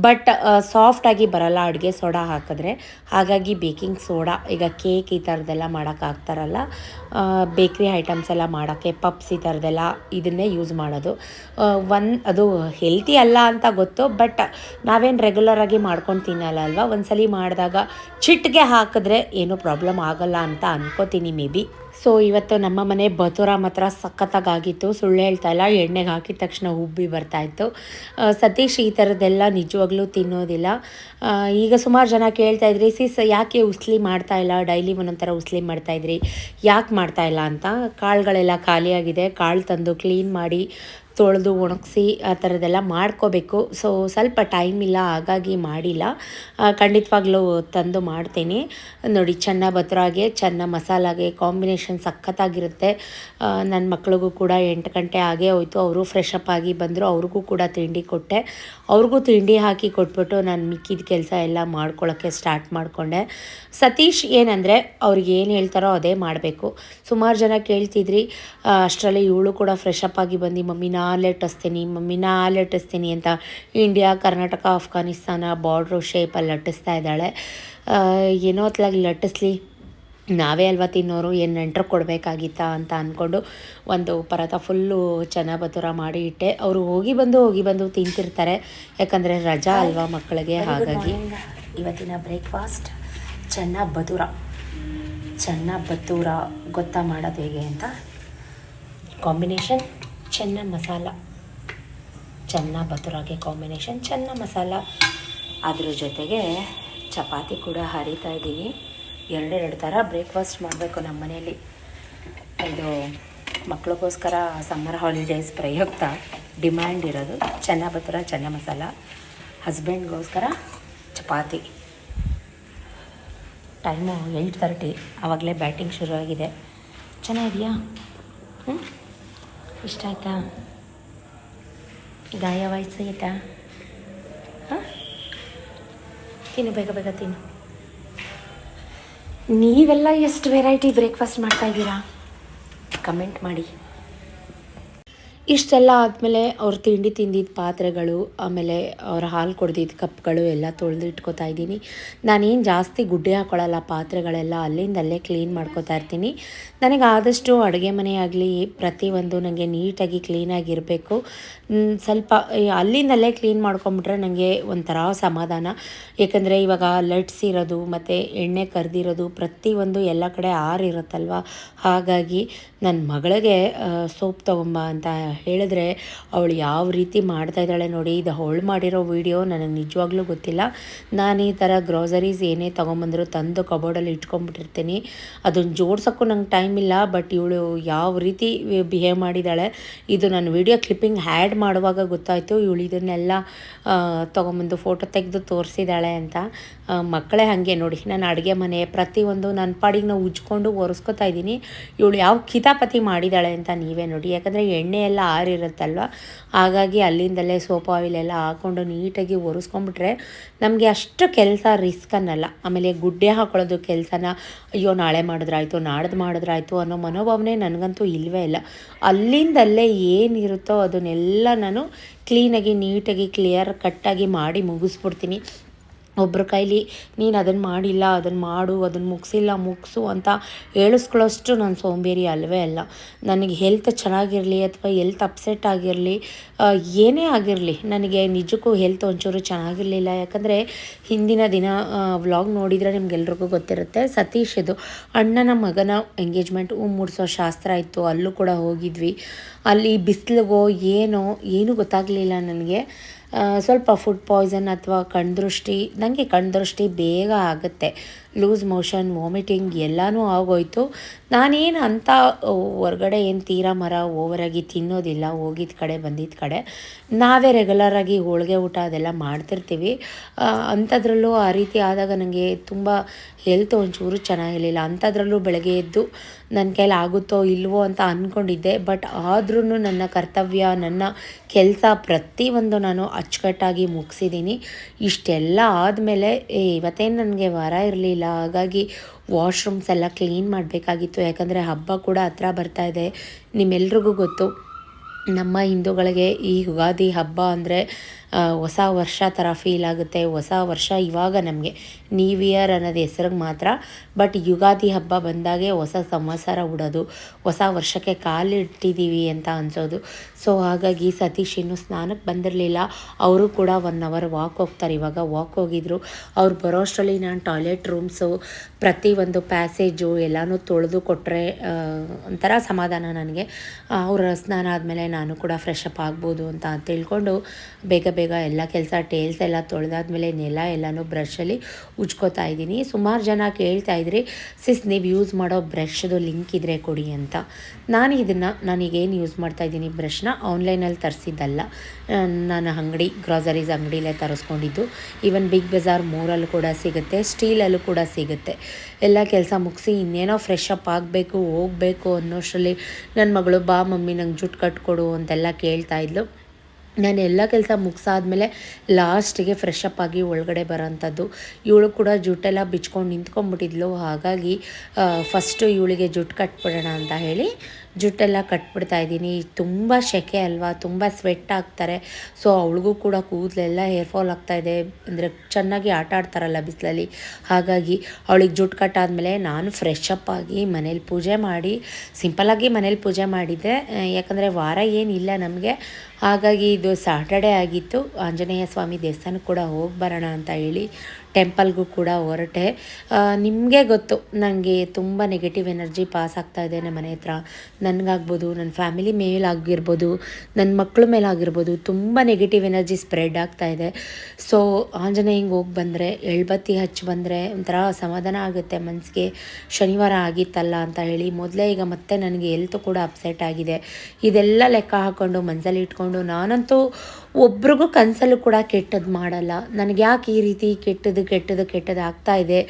ಬಟ್ ಸಾಫ್ಟಾಗಿ ಬರಲ್ಲ ಅಡುಗೆ ಸೋಡಾ ಹಾಕಿದ್ರೆ. ಹಾಗಾಗಿ ಬೇಕಿಂಗ್ ಸೋಡಾ ಈಗ ಕೇಕ್ ಈ ಥರದ್ದೆಲ್ಲ ಮಾಡೋಕ್ಕಾಗ್ತಾರಲ್ಲ ಬೇಕ್ರಿ ಐಟಮ್ಸ್ ಎಲ್ಲ ಮಾಡೋಕ್ಕೆ ಪಪ್ಸ್ ಈ ಥರದ್ದೆಲ್ಲ ಇದನ್ನೇ ಯೂಸ್ ಮಾಡೋದು. ಒನ್ ಅದು ಹೆಲ್ತಿ ಅಲ್ಲ ಅಂತ ಗೊತ್ತು ಬಟ್ ನಾವೇನು ರೆಗ್ಯುಲರಾಗಿ ಮಾಡ್ಕೊಂಡು ತಿನ್ನಲ್ಲ ಅಲ್ವಾ? ಒಂದ್ಸಲಿ ಮಾಡಿದಾಗ ಚಿಟ್ಗೆ ಹಾಕಿದ್ರೆ ಏನೂ ಪ್ರಾಬ್ಲಮ್ ಆಗಲ್ಲ ಅಂತ ಅನ್ಕೋತೀನಿ ಮೇ ಬಿ ಸೊ ಇವತ್ತು ನಮ್ಮ ಮನೆ ಬತೂರ ಮಾತ್ರ ಸಖತ್ತಾಗಿತ್ತು ಸುಳ್ಳು ಹೇಳ್ತಾ ಇಲ್ಲ. ಎಣ್ಣೆಗೆ ಹಾಕಿದ ತಕ್ಷಣ ಉಬ್ಬಿ ಬರ್ತಾಯಿತ್ತು ಸತೀಶ್ ಈ ಥರದ್ದೆಲ್ಲ ನಿಜವಾಗ್ಲೂ ತಿನ್ನೋದಿಲ್ಲ. ಈಗ ಸುಮಾರು ಜನ ಕೇಳ್ತಾ ಇದ್ರಿ, ಸಿಸ್, ಯಾಕೆ ಉಸ್ಲಿ ಮಾಡ್ತಾ ಇಲ್ಲ? ಡೈಲಿ ಒಂದೊಂಥರ ಥರ ಉಸ್ಲಿ ಮಾಡ್ತಾ ಇದ್ರಿ. ಯಾಕೆ ಮಾಡ್ತಾ ಇಲ್ಲ? ಅಂತ. ಕಾಳುಗಳೆಲ್ಲ ಖಾಲಿಯಾಗಿದೆ. ಕಾಳು ತಂದು ಕ್ಲೀನ್ ಮಾಡಿ ತೊಳೆದು ಒಣಗಿಸಿ ಆ ಥರದ್ದೆಲ್ಲ ಮಾಡ್ಕೋಬೇಕು. ಸೊ ಸ್ವಲ್ಪ ಟೈಮ್ ಇಲ್ಲ, ಹಾಗಾಗಿ ಮಾಡಿಲ್ಲ. ಖಂಡಿತವಾಗ್ಲೂ ತಂದು ಮಾಡ್ತೀನಿ. ನೋಡಿ, ಚೆನ್ನ ಬತ್ರಾಗೆ, ಚೆನ್ನ ಮಸಾಲಾಗೆ, ಕಾಂಬಿನೇಷನ್ ಸಖತ್ತಾಗಿರುತ್ತೆ. ನನ್ನ ಮಕ್ಳಿಗೂ ಕೂಡ ಎಂಟು ಗಂಟೆ ಆಗೇ ಹೋಯ್ತು. ಅವರು ಫ್ರೆಶ್ ಅಪ್ ಆಗಿ ಬಂದರು. ಅವ್ರಿಗೂ ಕೂಡ ತಿಂಡಿ ಕೊಟ್ಟೆ. ಅವ್ರಿಗೂ ತಿಂಡಿ ಹಾಕಿ ಕೊಟ್ಬಿಟ್ಟು ನಾನು ಮಿಕ್ಕಿದ ಕೆಲಸ ಎಲ್ಲ ಮಾಡ್ಕೊಳ್ಳೋಕ್ಕೆ ಸ್ಟಾರ್ಟ್ ಮಾಡಿಕೊಂಡೆ. ಸತೀಶ್ ಏನಂದರೆ, ಅವ್ರಿಗೆ ಏನು ಹೇಳ್ತಾರೋ ಅದೇ ಮಾಡಬೇಕು. ಸುಮಾರು ಜನ ಕೇಳ್ತಿದ್ರಿ ಅಷ್ಟರಲ್ಲಿ ಇವಳು ಕೂಡ ಫ್ರೆಶ್ ಅಪ್ ಆಗಿ ಬಂದು. ಮಮ್ಮಿ, ನಾ ಲಟ್ಟಿಸ್ತೀನಿ. ಮಮ್ಮಿ ಲಟ್ಟಿಸ್ತೀನಿ ಅಂತ ಇಂಡಿಯಾ ಕರ್ನಾಟಕ ಆಫ್ಘಾನಿಸ್ತಾನ ಬಾರ್ಡ್ರು ಶೇಪಲ್ಲಿ ಲಟ್ಟಿಸ್ತಾ ಇದ್ದಾಳೆ. ಏನೋ ಹೊತ್ಲಾಗಿ ಲಟ್ಟಿಸ್ಲಿ. ನಾವೇ ಅಲ್ವಾ ತಿನ್ನೋರು ಏನು ನೆಂಟ್ರು ಕೊಡಬೇಕಾಗಿತ್ತಾ ಅಂತ ಅಂದ್ಕೊಂಡು ಒಂದು ಪರತ ಫುಲ್ಲು ಚೆನ್ನಾಗಿ ಬತುರ ಮಾಡಿ ಇಟ್ಟೆ. ಅವರು ಹೋಗಿ ಬಂದು ಹೋಗಿ ಬಂದು ತಿಂತಿರ್ತಾರೆ. ಯಾಕಂದರೆ ರಜಾ ಅಲ್ವಾ ಮಕ್ಕಳಿಗೆ ಹಾಗಾಗಿ. ಇವತ್ತಿನ ಬ್ರೇಕ್ಫಾಸ್ಟ್ ಚೆನ್ನ ಬತುರ. ಚೆನ್ನ ಬತೂರ ಗೊತ್ತಾ ಮಾಡೋದು ಹೇಗೆ ಅಂತ? ಕಾಂಬಿನೇಷನ್ ಚೆನ್ನ ಮಸಾಲ. ಚೆನ್ನ ಬತುರಾಗೆ ಕಾಂಬಿನೇಷನ್ ಚೆನ್ನ ಮಸಾಲ. ಅದ್ರ ಜೊತೆಗೆ ಚಪಾತಿ ಕೂಡ ಹರಿತಾ ಇದ್ದೀನಿ. ಎರಡೆರಡು ಥರ ಬ್ರೇಕ್ಫಾಸ್ಟ್ ಮಾಡಬೇಕು ನಮ್ಮ ಮನೆಯಲ್ಲಿ. ಇದು ಮಕ್ಕಳಿಗೋಸ್ಕರ ಸಮ್ಮರ್ ಹಾಲಿಡೇಸ್ ಪ್ರಯುಕ್ತ ಡಿಮ್ಯಾಂಡ್ ಇರೋದು. ಚೆನ್ನ ಬತ್ತರ, ಚೆನ್ನ ಮಸಾಲ, ಹಸ್ಬೆಂಡ್ಗೋಸ್ಕರ ಚಪಾತಿ. ಟೈಮು ಏಯ್ಟ್ ತರ್ಟಿ, ಆವಾಗಲೇ ಬ್ಯಾಟಿಂಗ್ ಆಗಿದೆ ಚೆನ್ನಾಗಿದೆಯಾ ಹ್ಞೂ ಇಷ್ಟ ಆಯಿತಾ? ಗಾಯ ಆಯ್ತಾ ಹಾಂ? ತಿನ್ನು, ಬೇಗ ಬೇಗ ತಿನ್ನು. ನೀವೆಲ್ಲ ಎಷ್ಟು ವೆರೈಟಿ ಬ್ರೇಕ್ಫಾಸ್ಟ್ ಮಾಡ್ತಾ ಇದ್ದೀರಾ? ಕಮೆಂಟ್ ಮಾಡಿ. ಇಷ್ಟೆಲ್ಲ ಆದಮೇಲೆ ಅವ್ರು ತಿಂಡಿ ತಿಂದಿದ್ದ ಪಾತ್ರೆಗಳು, ಆಮೇಲೆ ಅವ್ರ ಹಾಲು ಕುಡ್ದಿದ್ದ ಕಪ್ಗಳು ಎಲ್ಲ ತೊಳೆದು ಇದ್ದೀನಿ. ನಾನೇನು ಜಾಸ್ತಿ ಗುಡ್ಡೆ ಹಾಕೊಳ್ಳಲ್ಲ ಪಾತ್ರೆಗಳೆಲ್ಲ ಅಲ್ಲಿಂದಲ್ಲೇ ಕ್ಲೀನ್ ಮಾಡ್ಕೋತಾ ಇರ್ತೀನಿ. ನನಗೆ ಆದಷ್ಟು ಅಡುಗೆ ಮನೆ ಆಗಲಿ, ಪ್ರತಿಯೊಂದು ನನಗೆ ನೀಟಾಗಿ ಕ್ಲೀನಾಗಿರಬೇಕು ಸ್ವಲ್ಪ ಅಲ್ಲಿಂದಲ್ಲೇ ಕ್ಲೀನ್ ಮಾಡ್ಕೊಂಬಿಟ್ರೆ ನನಗೆ ಒಂಥರ ಸಮಾಧಾನ. ಏಕೆಂದರೆ ಇವಾಗ ಲಟ್ಸ್ ಇರೋದು, ಮತ್ತು ಎಣ್ಣೆ ಕರೆದಿರೋದು, ಪ್ರತಿಯೊಂದು ಎಲ್ಲ ಕಡೆ ಆರಿರುತ್ತಲ್ವ? ಹಾಗಾಗಿ ನನ್ನ ಮಗಳಿಗೆ ಸೋಪ್ ತೊಗೊಂಬ ಅಂತ ಹೇಳಿದ್ರೆ ಅವಳು ಯಾವ ರೀತಿ ಮಾಡ್ತಾ ಇದ್ದಾಳೆ ನೋಡಿ, ಇದು ಅವಳು ಮಾಡಿರೋ ವಿಡಿಯೋ, ನನಗೆ ನಿಜವಾಗ್ಲೂ ಗೊತ್ತಿಲ್ಲ. ನಾನು ಈ ಥರ ಗ್ರೋಸರೀಸ್ ಏನೇ ತೊಗೊಂಬಂದ್ರು ತಂದು ಕಬೋರ್ಡಲ್ಲಿ ಇಟ್ಕೊಂಡ್ಬಿಟ್ಟಿರ್ತೀನಿ. ಅದನ್ನು ಜೋಡ್ಸೋಕ್ಕೂ ನಂಗೆ ಟೈಮ್ ಇಲ್ಲ ಬಟ್ ಇವಳು ಯಾವ ರೀತಿ ಬಿಹೇವ್ ಮಾಡಿದ್ದಾಳೆ, ಇದು ನಾನು ವಿಡಿಯೋ ಕ್ಲಿಪ್ಪಿಂಗ್ ಆ್ಯಡ್ ಮಾಡುವಾಗ ಗೊತ್ತಾಯಿತು. ಇವಳು ಇದನ್ನೆಲ್ಲ ತೊಗೊಂಬಂದು ಫೋಟೋ ತೆಗೆದು ತೋರಿಸಿದ್ದಾಳೆ ಅಂತ. ಮಕ್ಕಳೇ ಹಾಗೆ ನೋಡಿ, ನಾನು ಅಡುಗೆ ಮನೆ ಪ್ರತಿಯೊಂದು ನನ್ನ ಪಾಡಿಗೆ ನಾವು ಉಜ್ಕೊಂಡು ಒರೆಸ್ಕೊತಾ ಇದ್ದೀನಿ. ಇವಳು ಯಾವ ಕಿತಾಪತಿ ಮಾಡಿದ್ದಾಳೆ ಅಂತ ನೀವೇ ನೋಡಿ. ಯಾಕಂದರೆ ಎಣ್ಣೆ ಎಲ್ಲ ಆರಿರುತ್ತಲ್ವ? ಹಾಗಾಗಿ ಅಲ್ಲಿಂದಲೇ ಸೋಪ್ ಆಯಿಲ್ ಎಲ್ಲ ಹಾಕ್ಕೊಂಡು ನೀಟಾಗಿ ಒರೆಸ್ಕೊಂಡ್ಬಿಟ್ರೆ ನಮಗೆ ಅಷ್ಟು ಕೆಲಸ ರಿಸ್ಕ್ ಅನ್ನಲ್ಲ. ಆಮೇಲೆ ಗುಡ್ಡೆ ಹಾಕೊಳ್ಳೋದು ಕೆಲಸನ, ಅಯ್ಯೋ, ನಾಳೆ ಮಾಡಿದ್ರಾಯ್ತು, ನಾಡ್ದು ಮಾಡಿದ್ರಾಯ್ತು ಅನ್ನೋ ಮನೋಭಾವನೆ ನನಗಂತೂ ಇಲ್ಲವೇ ಇಲ್ಲ. ಅಲ್ಲಿಂದಲ್ಲೇ ಏನಿರುತ್ತೋ ಅದನ್ನೆಲ್ಲ ನಾನು ಕ್ಲೀನಾಗಿ ನೀಟಾಗಿ ಕ್ಲಿಯರ್ ಕಟ್ಟಾಗಿ ಮಾಡಿ ಮುಗಿಸ್ಬಿಡ್ತೀನಿ. ಒಬ್ಬರ ಕೈಲಿ, ನೀನು ಅದನ್ನು ಮಾಡಿಲ್ಲ ಅದನ್ನು ಮಾಡು ಅದನ್ನು ಮುಗಿಸಿಲ್ಲ, ಮುಗಿಸು ಅಂತ ಹೇಳಿಸ್ಕೊಳ್ಳೋಷ್ಟು ನಾನು ಸೋಂಬೇರಿ ಅಲ್ಲವೇ ಅಲ್ಲ. ನನಗೆ ಹೆಲ್ತ್ ಚೆನ್ನಾಗಿರಲಿ ಅಥವಾ ಹೆಲ್ತ್ ಅಪ್ಸೆಟ್ ಆಗಿರಲಿ ಏನೇ ಆಗಿರಲಿ, ನನಗೆ ನಿಜಕ್ಕೂ ಹೆಲ್ತ್ ಒಂಚೂರು ಚೆನ್ನಾಗಿರಲಿಲ್ಲ. ಯಾಕಂದರೆ ಹಿಂದಿನ ದಿನ ವ್ಲಾಗ್ ನೋಡಿದರೆ ನಿಮ್ಗೆಲ್ರಿಗೂ ಗೊತ್ತಿರುತ್ತೆ, ಸತೀಶ್ ಇದು ಅಣ್ಣನ ಮಗನ ಎಂಗೇಜ್ಮೆಂಟ್ ಹೂ ಮೂಡಿಸೋ ಶಾಸ್ತ್ರ ಇತ್ತು. ಅಲ್ಲೂ ಕೂಡ ಹೋಗಿದ್ವಿ. ಅಲ್ಲಿ ಬಿಸಿಲಿಗೋ, ಏನೋ, ಏನೂ ಗೊತ್ತಾಗಲಿಲ್ಲ ನನಗೆ. ಸ್ವಲ್ಪ ಫುಡ್ ಪಾಯ್ಸನ್ ಅಥವಾ ಕಣ್ದೃಷ್ಟಿ ನನಗೆ ಕಣ್ದೃಷ್ಟಿ ಬೇಗ ಆಗುತ್ತೆ. ಲೂಸ್ ಮೋಷನ್, ವಾಮಿಟಿಂಗ್ ಎಲ್ಲನೂ ಆಗೋಯ್ತು. ನಾನೇನು ಅಂಥ ಹೊರ್ಗಡೆ ಏನು ತೀರಾ ಮರ ಓವರಾಗಿ ತಿನ್ನೋದಿಲ್ಲ ಹೋಗಿದ್ದ ಕಡೆ ಬಂದಿದ್ದ ಕಡೆ. ನಾವೇ ರೆಗ್ಯುಲರಾಗಿ ಹೋಳಿಗೆ ಊಟ ಅದೆಲ್ಲ ಮಾಡ್ತಿರ್ತೀವಿ. ಅಂಥದ್ರಲ್ಲೂ ಆ ರೀತಿ ಆದಾಗ ನನಗೆ ತುಂಬ ಹೆಲ್ತ್ ಒಂಚೂರು ಚೆನ್ನಾಗಿರಲಿಲ್ಲ. ಅಂಥದ್ರಲ್ಲೂ ಬೆಳಗ್ಗೆ ಎದ್ದು ನನ್ನ ಕೈಲಿ ಆಗುತ್ತೋ ಇಲ್ವೋ ಅಂತ ಅಂದ್ಕೊಂಡಿದ್ದೆ ಬಟ್ ಆದ್ರೂ ನನ್ನ ಕರ್ತವ್ಯ, ನನ್ನ ಕೆಲಸ ಪ್ರತಿಯೊಂದು ನಾನು ಅಚ್ಚುಕಟ್ಟಾಗಿ ಮುಗಿಸಿದ್ದೀನಿ. ಇಷ್ಟೆಲ್ಲ ಆದಮೇಲೆ ಇವತ್ತೇನು ನನಗೆ ವಾರ ಇರಲಿಲ್ಲ. ಹಾಗಾಗಿ ವಾಶ್ರೂಮ್ಸ್ ಎಲ್ಲ ಕ್ಲೀನ್ ಮಾಡಬೇಕಾಗಿತ್ತು. ಯಾಕಂದರೆ ಹಬ್ಬ ಕೂಡ ಹತ್ರ ಬರ್ತಾ ಇದೆ. ನಿಮ್ಮೆಲ್ರಿಗೂ ಗೊತ್ತು, ನಮ್ಮ ಹಿಂದೂಗಳಿಗೆ ಈ ಯುಗಾದಿ ಹಬ್ಬ ಅಂದರೆ ಹೊಸ ವರ್ಷ ಥರ ಫೀಲ್ ಆಗುತ್ತೆ. ಹೊಸ ವರ್ಷ ಇವಾಗ ನಮಗೆ ನ್ಯೂ ಇಯರ್ ಅನ್ನೋದು ಹೆಸ್ರಿಗೆ ಮಾತ್ರ. ಬಟ್ ಯುಗಾದಿ ಹಬ್ಬ ಬಂದಾಗೆ ಹೊಸ ಸಂವತ್ಸರ ಉಡೋದು, ಹೊಸ ವರ್ಷಕ್ಕೆ ಕಾಲಿಟ್ಟಿದ್ದೀವಿ ಅಂತ ಅನ್ಸೋದು. ಸೊ ಹಾಗಾಗಿ ಸತೀಶ್ ಇನ್ನೂ ಸ್ನಾನಕ್ಕೆ ಬಂದಿರಲಿಲ್ಲ. ಅವರು ಕೂಡ ಒನ್ ಅವರ್ ವಾಕ್ ಹೋಗ್ತಾರೆ. ಇವಾಗ ವಾಕ್ ಹೋಗಿದ್ರು. ಅವ್ರು ಬರೋಷ್ಟರಲ್ಲಿ ನಾನು ಟಾಯ್ಲೆಟ್ ರೂಮ್ಸು ಪ್ರತಿಯೊಂದು ಪ್ಯಾಸೇಜು ಎಲ್ಲನೂ ತೊಳೆದು ಕೊಟ್ಟರೆ ಒಂಥರ ಸಮಾಧಾನ ನನಗೆ. ಅವರ ಸ್ನಾನ ಆದಮೇಲೆ ನಾನು ಕೂಡ ಫ್ರೆಶ್ ಅಪ್ ಆಗ್ಬೋದು ಅಂತ ತಿಳ್ಕೊಂಡು ಬೇಗ ಬೇಗ ಎಲ್ಲ ಕೆಲಸ ಟೇಲ್ಸ್ ಎಲ್ಲ ತೊಳೆದಾದ್ಮೇಲೆ ನೆಲ ಎಲ್ಲನೂ ಬ್ರಷಲ್ಲಿ ಉಜ್ಕೋತಾ ಇದ್ದೀನಿ. ಸುಮಾರು ಜನ ಕೇಳ್ತಾ ಇದ್ರಿ ಸಿಸ್ ನೀವು ಯೂಸ್ ಮಾಡೋ ಬ್ರಷ್ದು ಲಿಂಕ್ ಇದ್ದರೆ ಕೊಡಿ ಅಂತ. ನಾನು ಇದನ್ನು ನಾನೀಗೇನು ಯೂಸ್ ಮಾಡ್ತಾ ಇದ್ದೀನಿ ಬ್ರಷ್ನ ಆನ್ಲೈನಲ್ಲಿ ತರಿಸಿದ್ದಲ್ಲ. ನಾನು ಅಂಗಡಿ ಗ್ರಾಸರೀಸ್ ಅಂಗಡಿಲೇ ತರಿಸ್ಕೊಂಡಿದ್ದು. ಈವನ್ ಬಿಗ್ ಬಜಾರ್ ಮೋರಲ್ಲೂ ಕೂಡ ಸಿಗುತ್ತೆ ಸ್ಟೀಲಲ್ಲೂ ಕೂಡ ಸಿಗುತ್ತೆ. ಎಲ್ಲ ಕೆಲಸ ಮುಗಿಸಿ ಇನ್ನೇನೋ ಫ್ರೆಶ್ ಅಪ್ ಆಗಬೇಕು, ಹೋಗಬೇಕು ಅನ್ನೋಷ್ಟರಲ್ಲಿ ನನ್ನ ಮಗಳು, ಬಾ ಮಮ್ಮಿ, ನಂಗೆ ಜುಟ್ಟು ಕಟ್ಕೊಡು ಅಂತೆಲ್ಲ ಕೇಳ್ತಾ ಇದ್ಲು. ನಾನು ಎಲ್ಲ ಕೆಲಸ ಮುಗಿಸಾದ್ಮೇಲೆ ಲಾಸ್ಟಿಗೆ ಫ್ರೆಶ್ ಅಪ್ ಆಗಿ ಒಳಗಡೆ ಬರೋಂಥದ್ದು. ಇವಳು ಕೂಡ ಜುಟ್ಟೆಲ್ಲ ಬಿಚ್ಕೊಂಡು ನಿಂತ್ಕೊಂಡ್ಬಿಟ್ಟಿದ್ಲು. ಹಾಗಾಗಿ ಫಸ್ಟು ಇವಳಿಗೆ ಜುಟ್ಟು ಕಟ್ಬಿಡೋಣ ಅಂತ ಹೇಳಿ ಜುಟ್ಟೆಲ್ಲ ಕಟ್ಬಿಡ್ತಾ ಇದ್ದೀನಿ. ತುಂಬ ಸೆಕೆ ಅಲ್ವಾ? ತುಂಬ ಸ್ವೆಟ್ ಆಗ್ತಾರೆ. ಸೊ ಅವಳಿಗೂ ಕೂಡ ಕೂದಲೆಲ್ಲ ಹೇರ್ ಫಾಲ್ ಆಗ್ತಾಯಿದೆ ಅಂದರೆ ಚೆನ್ನಾಗಿ ಆಟ ಆಡ್ತಾರಲ್ಲ ಬಿಸಿಲಲ್ಲಿ. ಹಾಗಾಗಿ ಅವಳಿಗೆ ಜುಟ್ಟು ಕಟ್ಟಾದ್ಮೇಲೆ ನಾನು ಫ್ರೆಶ್ ಅಪ್ ಆಗಿ ಮನೇಲಿ ಪೂಜೆ ಮಾಡಿ ಸಿಂಪಲಾಗಿ ಮನೇಲಿ ಪೂಜೆ ಮಾಡಿದ್ದೆ ಯಾಕಂದರೆ ವಾರ ಏನಿಲ್ಲ ನಮಗೆ. ಹಾಗಾಗಿ ಇದು ಸ್ಯಾಟರ್ಡೇ ಆಗಿತ್ತು. ಆಂಜನೇಯ ಸ್ವಾಮಿ ದೇವಸ್ಥಾನಕ್ಕೆ ಕೂಡ ಹೋಗಿ ಬರೋಣ ಅಂತ ಹೇಳಿ ಟೆಂಪಲ್ಗೂ ಕೂಡ ಹೊರಟೆ. ನಿಮಗೆ ಗೊತ್ತು ನನಗೆ ತುಂಬ ನೆಗೆಟಿವ್ ಎನರ್ಜಿ ಪಾಸ್ ಆಗ್ತಾ ಇದೆ ನಮ್ಮ ಮನೆ ಹತ್ರ. ನನಗಾಗ್ಬೋದು ನನ್ನ ಫ್ಯಾಮಿಲಿ ಮೇಲಾಗಿರ್ಬೋದು ನನ್ನ ಮಕ್ಕಳ ಮೇಲಾಗಿರ್ಬೋದು ತುಂಬ ನೆಗೆಟಿವ್ ಎನರ್ಜಿ ಸ್ಪ್ರೆಡ್ ಆಗ್ತಾ ಇದೆ. ಸೊ ಆಂಜನೇಯಂಗೆ ಹೋಗಿ ಬಂದರೆ, ಎಳ್ಬತ್ತಿ ಹಚ್ಚಿ ಬಂದರೆ ಒಂಥರ ಸಮಾಧಾನ ಆಗುತ್ತೆ ಮನಸ್ಸಿಗೆ ಶನಿವಾರ ಆಗಿತ್ತಲ್ಲ ಅಂತ ಹೇಳಿ ಮೊದಲೇ ಈಗ ಮತ್ತೆ ನನಗೆ ಎಲ್ತು ಕೂಡ ಅಪ್ಸೆಟ್ ಆಗಿದೆ. ಇದೆಲ್ಲ ಲೆಕ್ಕ ಹಾಕ್ಕೊಂಡು ಮನಸ್ಸಲ್ಲಿ ಇಟ್ಕೊಂಡು ನಾನಂತೂ ಒಬ್ರಿಗೂ ಕನಸಲ್ಲೂ ಕೂಡ ಕೆಟ್ಟದ್ದು ಮಾಡಲ್ಲ. ನನಗೆ ಯಾಕೆ ಈ ರೀತಿ ಕೆಟ್ಟದ್ದು ಕೆಟ್ಟದ್ದು ಕೆಟ್ಟದ್ದು ಆಗ್ತಾ ಇದೆ?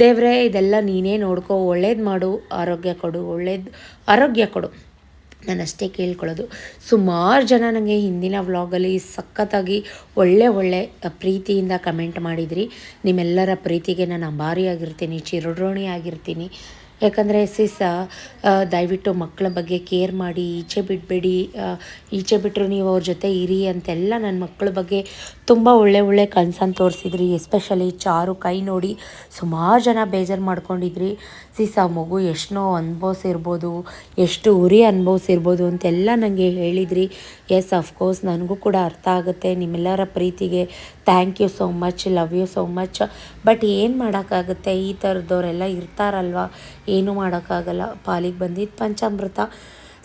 ದೇವ್ರೆ, ಇದೆಲ್ಲ ನೀನೇ ನೋಡ್ಕೋ. ಒಳ್ಳೇದು ಮಾಡು, ಆರೋಗ್ಯ ಕೊಡು. ಒಳ್ಳೇದು, ಆರೋಗ್ಯ ಕೊಡು. ನಾನು ಅಷ್ಟೇ ಕೇಳ್ಕೊಳ್ಳೋದು. ಸುಮಾರು ಜನ ನನಗೆ ಹಿಂದಿನ ವ್ಲಾಗಲ್ಲಿ ಸಖತ್ತಾಗಿ ಒಳ್ಳೆ ಒಳ್ಳೆ ಪ್ರೀತಿಯಿಂದ ಕಮೆಂಟ್ ಮಾಡಿದ್ರಿ. ನಿಮ್ಮೆಲ್ಲರ ಪ್ರೀತಿಗೆ ನಾನು ಅಂಬಾರಿಯಾಗಿರ್ತೀನಿ ಚಿರಋಣಿ ಆಗಿರ್ತೀನಿ ಯಾಕಂದರೆ ಸಿಸ ದಯವಿಟ್ಟು ಮಕ್ಕಳ ಬಗ್ಗೆ ಕೇರ್ ಮಾಡಿ, ಈಚೆ ಬಿಡಬೇಡಿ ಈಚೆ ಬಿಟ್ಟರು ನೀವು ಅವ್ರ ಜೊತೆ ಇರಿ ಅಂತೆಲ್ಲ ನನ್ನ ಮಕ್ಕಳ ಬಗ್ಗೆ ತುಂಬ ಒಳ್ಳೆ ಒಳ್ಳೆ ಕನ್ಸನ್ ತೋರಿಸಿದ್ರಿ. ಎಸ್ಪೆಷಲಿ ಚಾರು ಕೈ ನೋಡಿ ಸುಮಾರು ಜನ ಬೇಜಾರು ಮಾಡ್ಕೊಂಡಿದ್ರಿ. ಸಿಸ ಮಗು ಎಷ್ಟೋ ಅನುಭವಿಸಿರ್ಬೋದು ಎಷ್ಟು ಉರಿ ಅನುಭವಿಸಿರ್ಬೋದು ಅಂತೆಲ್ಲ ನನಗೆ ಹೇಳಿದ್ರಿ. ಎಸ್ ಅಫ್ಕೋರ್ಸ್ ನನಗೂ ಕೂಡ ಅರ್ಥ ಆಗುತ್ತೆ. ನಿಮ್ಮೆಲ್ಲರ ಪ್ರೀತಿಗೆ thank you so much, love you so much. But ಏನು ಮಾಡೋಕ್ಕಾಗುತ್ತೆ? ಈ ಥರದವರೆಲ್ಲ ಇರ್ತಾರಲ್ವ? ಏನೂ ಮಾಡೋಕ್ಕಾಗಲ್ಲ. ಪಾಲಿಗೆ ಬಂದಿದ್ದು ಪಂಚಾಮೃತ.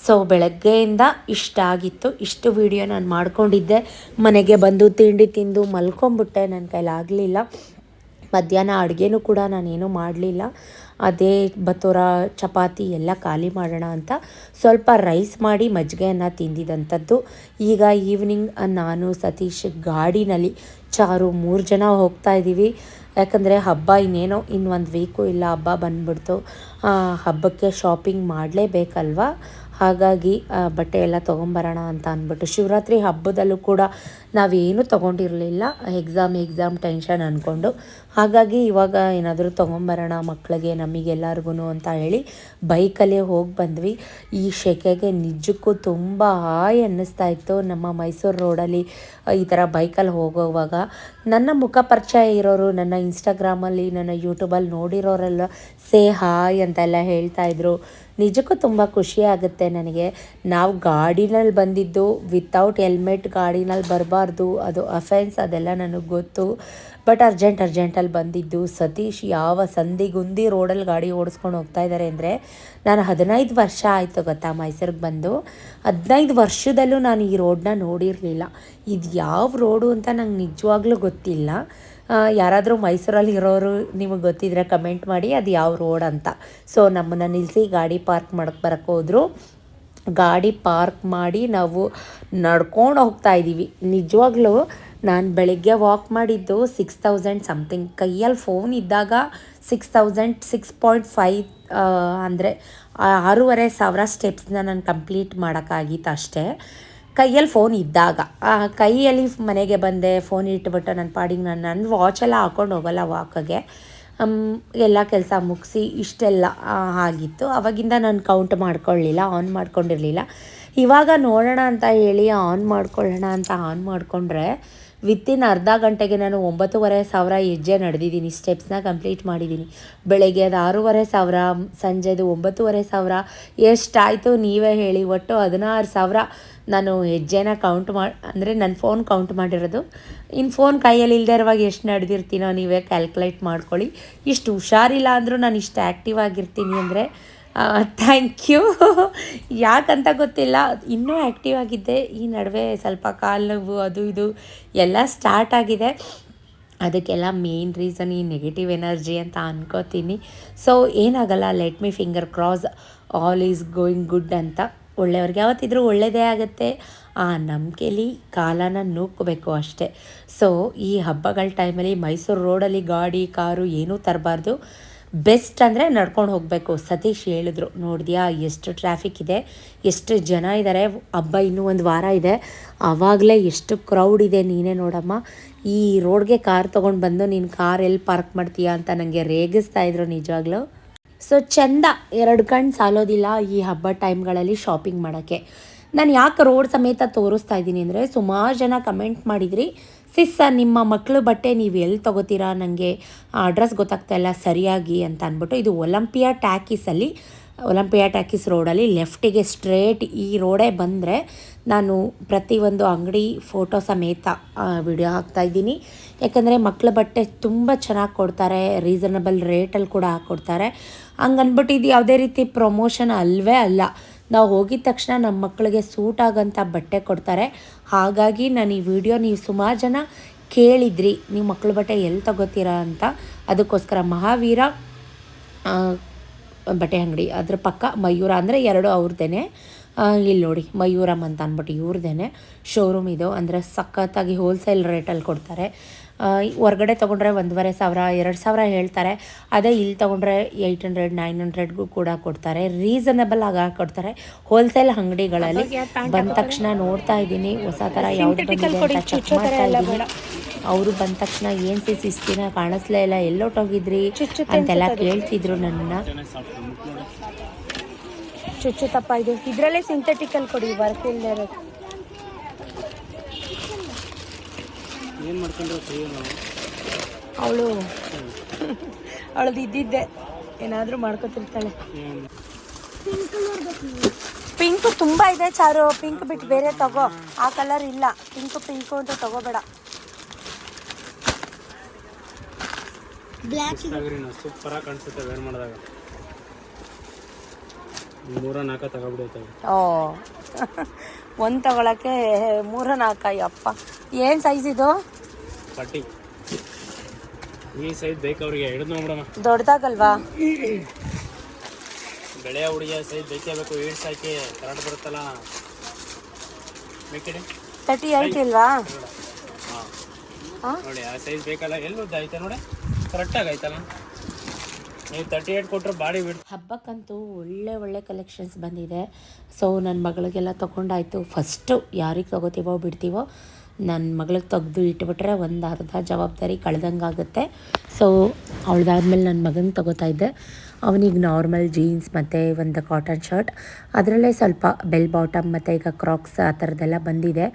ಸೊ ಬೆಳಗ್ಗೆಯಿಂದ ಇಷ್ಟ ಆಗಿತ್ತು. ಇಷ್ಟು ವಿಡಿಯೋ ನಾನು ಮಾಡ್ಕೊಂಡಿದ್ದೆ. ಮನೆಗೆ ಬಂದು ತಿಂಡಿ ತಿಂದು ಮಲ್ಕೊಂಬಿಟ್ಟೆ. ನನ್ನ ಕೈಲಾಗಲಿಲ್ಲ ಮಧ್ಯಾಹ್ನ ಅಡುಗೆನೂ ಕೂಡ ನಾನೇನು ಮಾಡಲಿಲ್ಲ. ಅದೇ ಬತೋರ ಚಪಾತಿ ಎಲ್ಲ ಖಾಲಿ ಮಾಡೋಣ ಅಂತ ಸ್ವಲ್ಪ ರೈಸ್ ಮಾಡಿ ಮಜ್ಜಿಗೆಯನ್ನು ತಿಂದಿದ್ದಂಥದ್ದು ಈಗ ಈವ್ನಿಂಗ್ ನಾನು ಸತೀಶ್ ಗಾಡಿನಲ್ಲಿ ಚಾರು ಮೂರು ಜನ ಹೋಗ್ತಾ ಇದ್ದೀವಿ ಯಾಕಂದರೆ ಹಬ್ಬ ಇನ್ನೇನೋ ಇನ್ನು ಒಂದು ವೀಕು ಇಲ್ಲ, ಹಬ್ಬ ಬಂದ್ಬಿಡ್ತು. ಹಬ್ಬಕ್ಕೆ ಶಾಪಿಂಗ್ ಮಾಡಲೇಬೇಕಲ್ವಾ? ಹಾಗಾಗಿ ಬಟ್ಟೆ ಎಲ್ಲ ತೊಗೊಂಬರೋಣ ಅಂತ ಅಂದ್ಬಿಟ್ಟು ಶಿವರಾತ್ರಿ ಹಬ್ಬದಲ್ಲೂ ಕೂಡ ನಾವೇನು ತೊಗೊಂಡಿರಲಿಲ್ಲ. ಎಕ್ಸಾಮ್ ಎಕ್ಸಾಮ್ ಟೆನ್ಷನ್ ಅಂದ್ಕೊಂಡು. ಹಾಗಾಗಿ ಇವಾಗ ಏನಾದರೂ ತೊಗೊಂಬರೋಣ ಮಕ್ಕಳಿಗೆ ನಮಗೆಲ್ಲರಿಗೂ ಅಂತ ಹೇಳಿ ಬೈಕಲ್ಲೇ ಹೋಗಿ ಬಂದ್ವಿ. ಈ ಶೆಕೆಗೆ ನಿಜಕ್ಕೂ ತುಂಬ ಹಾಯ್ ಅನ್ನಿಸ್ತಾ ಇತ್ತು. ನಮ್ಮ ಮೈಸೂರು ರೋಡಲ್ಲಿ ಈ ಥರ ಬೈಕಲ್ಲಿ ಹೋಗೋವಾಗ. ನನ್ನ ಮುಖ ಪರಿಚಯ ಇರೋರು, ನನ್ನ ಇನ್ಸ್ಟಾಗ್ರಾಮಲ್ಲಿ ನನ್ನ ಯೂಟ್ಯೂಬಲ್ಲಿ ನೋಡಿರೋರೆಲ್ಲ, ಸೇ ಹಾಯ್ ಅಂತೆಲ್ಲ ಹೇಳ್ತಾ ಇದ್ರು. ನಿಜಕ್ಕೂ ತುಂಬ ಖುಷಿ ಆಗುತ್ತೆ ನನಗೆ. ನಾವು ಗಾಡಿನಲ್ಲಿ ಬಂದಿದ್ದು ವಿತೌಟ್ ಹೆಲ್ಮೆಟ್ ಗಾಡಿನಲ್ಲಿ ಬರಬಾರ್ದು, ಅದು ಅಫೆನ್ಸ್ ಅದೆಲ್ಲ ನನಗೆ ಗೊತ್ತು. ಬಟ್ ಅರ್ಜೆಂಟ್ ಅರ್ಜೆಂಟಲ್ಲಿ ಬಂದಿದ್ದು. ಸತೀಶ್ ಯಾವ ಸಂದಿಗುಂದಿ ರೋಡಲ್ಲಿ ಗಾಡಿ ಓಡಿಸ್ಕೊಂಡು ಹೋಗ್ತಾ ಇದ್ದಾರೆ ಅಂದರೆ, ನಾನು ಹದಿನೈದು ವರ್ಷ ಆಯಿತು ಗೊತ್ತಾ ಮೈಸೂರಿಗೆ ಬಂದು. ಹದಿನೈದು ವರ್ಷದಲ್ಲೂ ನಾನು ಈ ರೋಡನ್ನ ನೋಡಿರಲಿಲ್ಲ. ಇದು ಯಾವ ರೋಡು ಅಂತ ನಂಗೆ ನಿಜವಾಗ್ಲೂ ಗೊತ್ತಿಲ್ಲ. ಯಾರಾದರೂ ಮೈಸೂರಲ್ಲಿ ಇರೋರು ನಿಮಗೆ ಗೊತ್ತಿದ್ರೆ ಕಮೆಂಟ್ ಮಾಡಿ, ಅದು ಯಾವ ರೋಡ್ ಅಂತ. ಸೊ ನಮ್ಮನ್ನು ನಿಲ್ಲಿಸಿ ಗಾಡಿ ಪಾರ್ಕ್ ಮಾಡಕ್ಕೆ ಬರಕ್ಕೆ ಹೋದರು. ಗಾಡಿ ಪಾರ್ಕ್ ಮಾಡಿ ನಾವು ನಡ್ಕೊಂಡು ಹೋಗ್ತಾ ಇದ್ದೀವಿ ನಿಜವಾಗ್ಲೂ ನಾನು ಬೆಳಗ್ಗೆ ವಾಕ್ ಮಾಡಿದ್ದು ಸಿಕ್ಸ್ ತೌಸಂಡ್ ಸಮಥಿಂಗ್ ಕೈಯಲ್ಲಿ ಫೋನ್ ಇದ್ದಾಗ six thousand six point five ಅಂದರೆ ಆರೂವರೆ ಸಾವಿರ ಸ್ಟೆಪ್ಸ್ನ ನಾನು ಕಂಪ್ಲೀಟ್ ಮಾಡೋಕ್ಕಾಗಿತ್ತು ಅಷ್ಟೇ. ಕೈಯಲ್ಲಿ ಫೋನ್ ಇದ್ದಾಗ. ಕೈಯಲ್ಲಿ ಮನೆಗೆ ಬಂದೆ ಫೋನ್ ಇಟ್ಬಿಟ್ಟು ನನ್ನ ಪಾಡಿಗೆ ನಾನು ನನ್ನ ವಾಚೆಲ್ಲ ಹಾಕ್ಕೊಂಡು ಹೋಗಲ್ಲ ವಾಕಗೆ ಎಲ್ಲ ಕೆಲಸ ಮುಗಿಸಿ ಇಷ್ಟೆಲ್ಲ ಆಗಿತ್ತು. ಅವಾಗಿಂದ ನಾನು ಕೌಂಟ್ ಮಾಡ್ಕೊಳ್ಳಿಲ್ಲ ಆನ್ ಮಾಡ್ಕೊಂಡಿರಲಿಲ್ಲ. ಇವಾಗ ನೋಡೋಣ ಅಂತ ಹೇಳಿ ಆನ್ ಮಾಡ್ಕೊಳ್ಳೋಣ ಅಂತ ಆನ್ ಮಾಡಿಕೊಂಡ್ರೆ ವಿತಿನ್ ಅರ್ಧ ಗಂಟೆಗೆ ನಾನು ಒಂಬತ್ತುವರೆ ಸಾವಿರ ಹೆಜ್ಜೆ ನಡೆದಿದ್ದೀನಿ. ಸ್ಟೆಪ್ಸ್ನ ಕಂಪ್ಲೀಟ್ ಮಾಡಿದ್ದೀನಿ. ಬೆಳಗ್ಗೆ ಅದು ಆರೂವರೆ ಸಾವಿರ, ಸಂಜೆದು ಒಂಬತ್ತುವರೆ ಸಾವಿರ. ಎಷ್ಟಾಯಿತು ನೀವೇ ಹೇಳಿ, ಒಟ್ಟು ಹದಿನಾರು ಸಾವಿರ ನಾನು ಹೆಜ್ಜೆನ ಕೌಂಟ್ ಮಾಡಿ ಅಂದರೆ ನನ್ನ ಫೋನ್ ಕೌಂಟ್ ಮಾಡಿರೋದು. ಇನ್ನು ಫೋನ್ ಕೈಯಲ್ಲಿ ಇಲ್ಲದೆ ಇರುವಾಗ ಎಷ್ಟು ನಡೆದಿರ್ತೀನೋ ನೀವೇ ಕ್ಯಾಲ್ಕುಲೇಟ್ ಮಾಡ್ಕೊಳ್ಳಿ. ಇಷ್ಟು ಹುಷಾರಿಲ್ಲ ಅಂದರೂ ನಾನು ಇಷ್ಟು ಆ್ಯಕ್ಟಿವ್ ಆಗಿರ್ತೀನಿ ಅಂದರೆ ಥ್ಯಾಂಕ್ ಯು ಯಾಕಂತ ಗೊತ್ತಿಲ್ಲ. ಇನ್ನೂ ಆ್ಯಕ್ಟಿವ್ ಆಗಿದ್ದೆ. ಈ ನಡುವೆ ಸ್ವಲ್ಪ ಕಾಲು ನೋವು, ಅದು ಇದು ಎಲ್ಲ ಸ್ಟಾರ್ಟ್ ಆಗಿದೆ. ಅದಕ್ಕೆಲ್ಲ ಮೇನ್ ರೀಸನ್ ಈ ನೆಗೆಟಿವ್ ಎನರ್ಜಿ ಅಂತ ಅನ್ಕೋತೀನಿ. ಸೊ ಏನಾಗಲ್ಲ. Let me finger cross all is going good ಅಂತ. ಒಳ್ಳೆಯವ್ರಿಗೆ ಯಾವತ್ತಿದ್ರೂ ಒಳ್ಳೆಯದೇ ಆಗುತ್ತೆ. ಆ ನಂಬಿಕೆಲಿ ಕಾಲನ ನೂಕಬೇಕು ಅಷ್ಟೇ. ಸೊ ಈ ಹಬ್ಬಗಳ ಟೈಮಲ್ಲಿ ಮೈಸೂರು ರೋಡಲ್ಲಿ ಗಾಡಿ, ಕಾರು ಏನೂ ತರಬಾರ್ದು. ಬೆಸ್ಟ್ ಅಂದರೆ ನಡ್ಕೊಂಡು ಹೋಗಬೇಕು. ಸತೀಶ್ ಹೇಳಿದ್ರು, ನೋಡಿದ್ಯಾ ಎಷ್ಟು ಟ್ರಾಫಿಕ್ ಇದೆ, ಎಷ್ಟು ಜನ ಇದ್ದಾರೆ ಹಬ್ಬ ಇನ್ನೂ ಒಂದು ವಾರ ಇದೆ. ಆವಾಗಲೇ ಎಷ್ಟು ಕ್ರೌಡ್ ಇದೆ ನೀನೇ ನೋಡಮ್ಮ. ಈ ರೋಡ್ಗೆ ಕಾರ್ ತೊಗೊಂಡು ಬಂದು ನೀನು ಕಾರ್ ಎಲ್ಲಿ ಪಾರ್ಕ್ ಮಾಡ್ತೀಯಾ ಅಂತ ನನಗೆ ರೇಗಿಸ್ತಾ ಇದ್ರು ನಿಜವಾಗ್ಲೂ. ಸೊ ಚಂದ ಎರಡು ಕಣ್ಣು ಸಾಲೋದಿಲ್ಲ ಈ ಹಬ್ಬ ಟೈಮ್ಗಳಲ್ಲಿ ಶಾಪಿಂಗ್ ಮಾಡೋಕ್ಕೆ. ನಾನು ಯಾಕೆ ರೋಡ್ ಸಮೇತ ತೋರಿಸ್ತಾ ಇದ್ದೀನಿ ಅಂದರೆ ಸುಮಾರು ಜನ ಕಮೆಂಟ್ ಮಾಡಿದ್ರಿ, ಸಿಸ್ ನಿಮ್ಮ ಮಕ್ಕಳು ಬಟ್ಟೆ ನೀವು ಎಲ್ಲಿ ತೊಗೋತೀರಾ? ನನಗೆ ಅಡ್ರೆಸ್ ಗೊತ್ತಾಗ್ತಾ ಇಲ್ಲ, ಸರಿಯಾಗಿ ಅಂತ ಅಂದ್ಬಿಟ್ಟು ಇದು ಒಲಂಪಿಯಾ ಟ್ಯಾಕೀಸಲ್ಲಿ ಒಲಂಪಿಯಾ ಟ್ಯಾಕೀಸ್ ರೋಡಲ್ಲಿ ಲೆಫ್ಟಿಗೆ ಸ್ಟ್ರೇಟ್ ಈ ರೋಡೇ ಬಂದರೆ ನಾನು ಪ್ರತಿಯೊಂದು ಅಂಗಡಿ ಫೋಟೋ ಸಮೇತ ವಿಡಿಯೋ ಹಾಕ್ತಾಯಿದ್ದೀನಿ ಯಾಕಂದರೆ ಮಕ್ಕಳ ಬಟ್ಟೆ ತುಂಬ ಚೆನ್ನಾಗಿ ಕೊಡ್ತಾರೆ ರೀಸನಬಲ್ ರೇಟಲ್ಲಿ ಕೂಡ ಹಾಕ್ಕೊಡ್ತಾರೆ ಹಂಗನ್ಬಿಟ್ಟು ಇದು ಯಾವುದೇ ರೀತಿ ಪ್ರಮೋಷನ್ ಅಲ್ವೇ ಅಲ್ಲ. ನಾವು ಹೋಗಿದ ತಕ್ಷಣ ನಮ್ಮ ಮಕ್ಕಳಿಗೆ ಸೂಟ್ ಆಗೋಂಥ ಬಟ್ಟೆ ಕೊಡ್ತಾರೆ. ಹಾಗಾಗಿ ನಾನು ಈ ವಿಡಿಯೋ ನೀವು ಸುಮಾರು ಜನ ಕೇಳಿದ್ರಿ, ನೀವು ಮಕ್ಕಳ ಬಟ್ಟೆ ಎಲ್ಲಿ ತಗೋತೀರಾ ಅಂತ. ಅದಕ್ಕೋಸ್ಕರ ಮಹಾವೀರ ಬಟ್ಟೆ ಅಂಗಡಿ. ಅದ್ರ ಪಕ್ಕ ಮಯೂರ ಅಂದರೆ ಎರಡು ಅವ್ರದ್ದೇನೆ ಇಲ್ಲಿ ನೋಡಿ ಮಯೂರಮ್ ಅಂತ ಅಂದ್ಬಿಟ್ಟು ಇವ್ರದ್ದೇ ಶೋರೂಮ್ ಇದು. ಅಂದರೆ ಸಖತ್ತಾಗಿ ಹೋಲ್ಸೇಲ್ ರೇಟಲ್ಲಿ ಕೊಡ್ತಾರೆ. ಹೊರಗಡೆ ತೊಗೊಂಡ್ರೆ ಒಂದೂವರೆ ಸಾವಿರ ಎರಡು ಸಾವಿರ ಹೇಳ್ತಾರೆ. ಅದೇ ಇಲ್ಲಿ ತೊಗೊಂಡ್ರೆ ಏಯ್ಟ್ ಹಂಡ್ರೆಡ್ ನೈನ್ ಹಂಡ್ರೆಡ್ಗೂ ಕೂಡ ಕೊಡ್ತಾರೆ. ರೀಸನಬಲ್ ಆಗಿ ಕೊಡ್ತಾರೆ ಹೋಲ್ಸೇಲ್ ಅಂಗಡಿಗಳಲ್ಲಿ ಬಂದ ತಕ್ಷಣ ನೋಡ್ತಾ ಇದ್ದೀನಿ ಹೊಸ ಥರ ಯಾವ್ದು ಬಂದಿದೆ ಅಂತ ಚೆಕ್ ಮಾಡ್ತಾ ಇದ್ದೀನಿ ಅವರು ಬಂದ ತಕ್ಷಣ ಏನು ಸಿ ಸಿಸ್ತಿನ ಕಾಣಿಸ್ಲೇ ಇಲ್ಲ ಎಲ್ಲೋಟೋಗಿದ್ರಿ ಅಂತೆಲ್ಲ ಕೇಳ್ತಿದ್ರು ನನ್ನನ್ನು ಚುಚ್ಚು ತಪ್ಪ ಇದು. ಇದರಲ್ಲೇ ಸಿಂಥೆಟಿಕಲ್ ಕೊಡಿ ವರ್ಕ್ ಇಲ್ಲದೆ ಇರೋದು. ಏನು ಮಾಡ್ಕೊಂಡ್ರೆ ಅವಳು ಅವಳದು ಇದ್ದಿದ್ದೆ. ಏನಾದರೂ ಮಾಡ್ಕೊತಿರ್ತಾಳೆ. ಪಿಂಕ್ ತುಂಬ ಇದೆ ಚಾರು. ಪಿಂಕ್ ಬಿಟ್ಟು ಬೇರೆ ತಗೋ. ಆ ಕಲರ್ ಇಲ್ಲ. ಪಿಂಕ್ ಪಿಂಕು ಅಂತ ತಗೋಬೇಡ. ಬ್ಲಾಕ್ ಸೂಪರ್ ಸೂಪರಾಗಿ ಕಾಣಿಸುತ್ತೆ ವೇರ್ ಮಾಡಿದಾಗ. ಮೂರ ನಾಲ್ಕ ತಗೊಬಿಡುತ್ತವೆ ಓ. ಒಂದು ತಗೊಳಕ್ಕೆ ಮೂರ ನಾಲ್ಕ ಅಪ್ಪ ಏನು ಸೈಜ್ ಇದು? ಪಟ್ಟಿ ಈ ಸೈಜ್ ಬೇಕು ಅವ್ರಿಗೆ ಹಿಡಿದು ನೋಡೋಣ ದೊಡ್ಡದಾಗಲ್ವಾ ಬೆಳೆಯ ಹುಡುಗಿಯ ಸೈಜ್ ಬೇಕೇ ಬೇಕು ಏಡ್ ಸಾಕಿ ಕರೆಕ್ಟ್ ಬರುತ್ತಲ್ಲ. ಬೇಕಿಡಿ ತರ್ಟಿ ಏಯ್ಟ್ ಇಲ್ವಾ? ನೋಡಿ. ಆ? ಸೈಜ್ ಬೇಕಲ್ಲ ಎಲ್ಲಿ ಉದ್ದ ಐತೆ ನೋಡಿ? ಕರೆಕ್ಟಾಗಿ ಆಯ್ತಲ್ಲ. ನೀವು ತರ್ಟಿ ಏಟ್ ಬಿಡ್ ಹಬ್ಬಕ್ಕಂತೂ ಒಳ್ಳೆ ಒಳ್ಳೆ ಕಲೆಕ್ಷನ್ಸ್ ಬಂದಿದೆ. ಸೊ ನನ್ನ ಮಗಳಿಗೆಲ್ಲ ತೊಗೊಂಡಾಯ್ತು. ಫಸ್ಟು ಯಾರಿಗೆ ತಗೋತೀವೋ ಬಿಡ್ತೀವೋ ನನ್ನ ಮಗಳಿಗೆ ತೆಗೆದು ಇಟ್ಬಿಟ್ರೆ ಒಂದು ಅರ್ಧ ಜವಾಬ್ದಾರಿ ಕಳೆದಂಗೆ ಆಗುತ್ತೆ ಸೊ ಅವಳದಾದ್ಮೇಲೆ ನನ್ನ ಮಗನ ತಗೋತಾ ಇದ್ದೆ. ಅವನಿಗೆ ನಾರ್ಮಲ್ ಜೀನ್ಸ್ ಮತ್ತು ಒಂದು ಕಾಟನ್ ಶರ್ಟ್ ಅದರಲ್ಲೇ ಸ್ವಲ್ಪ ಬೆಲ್ ಬಾಟಮ್ ಮತ್ತು ಈಗ ಕ್ರಾಕ್ಸ್ ಆ ಥರದ್ದೆಲ್ಲ ಬಂದಿದೆ.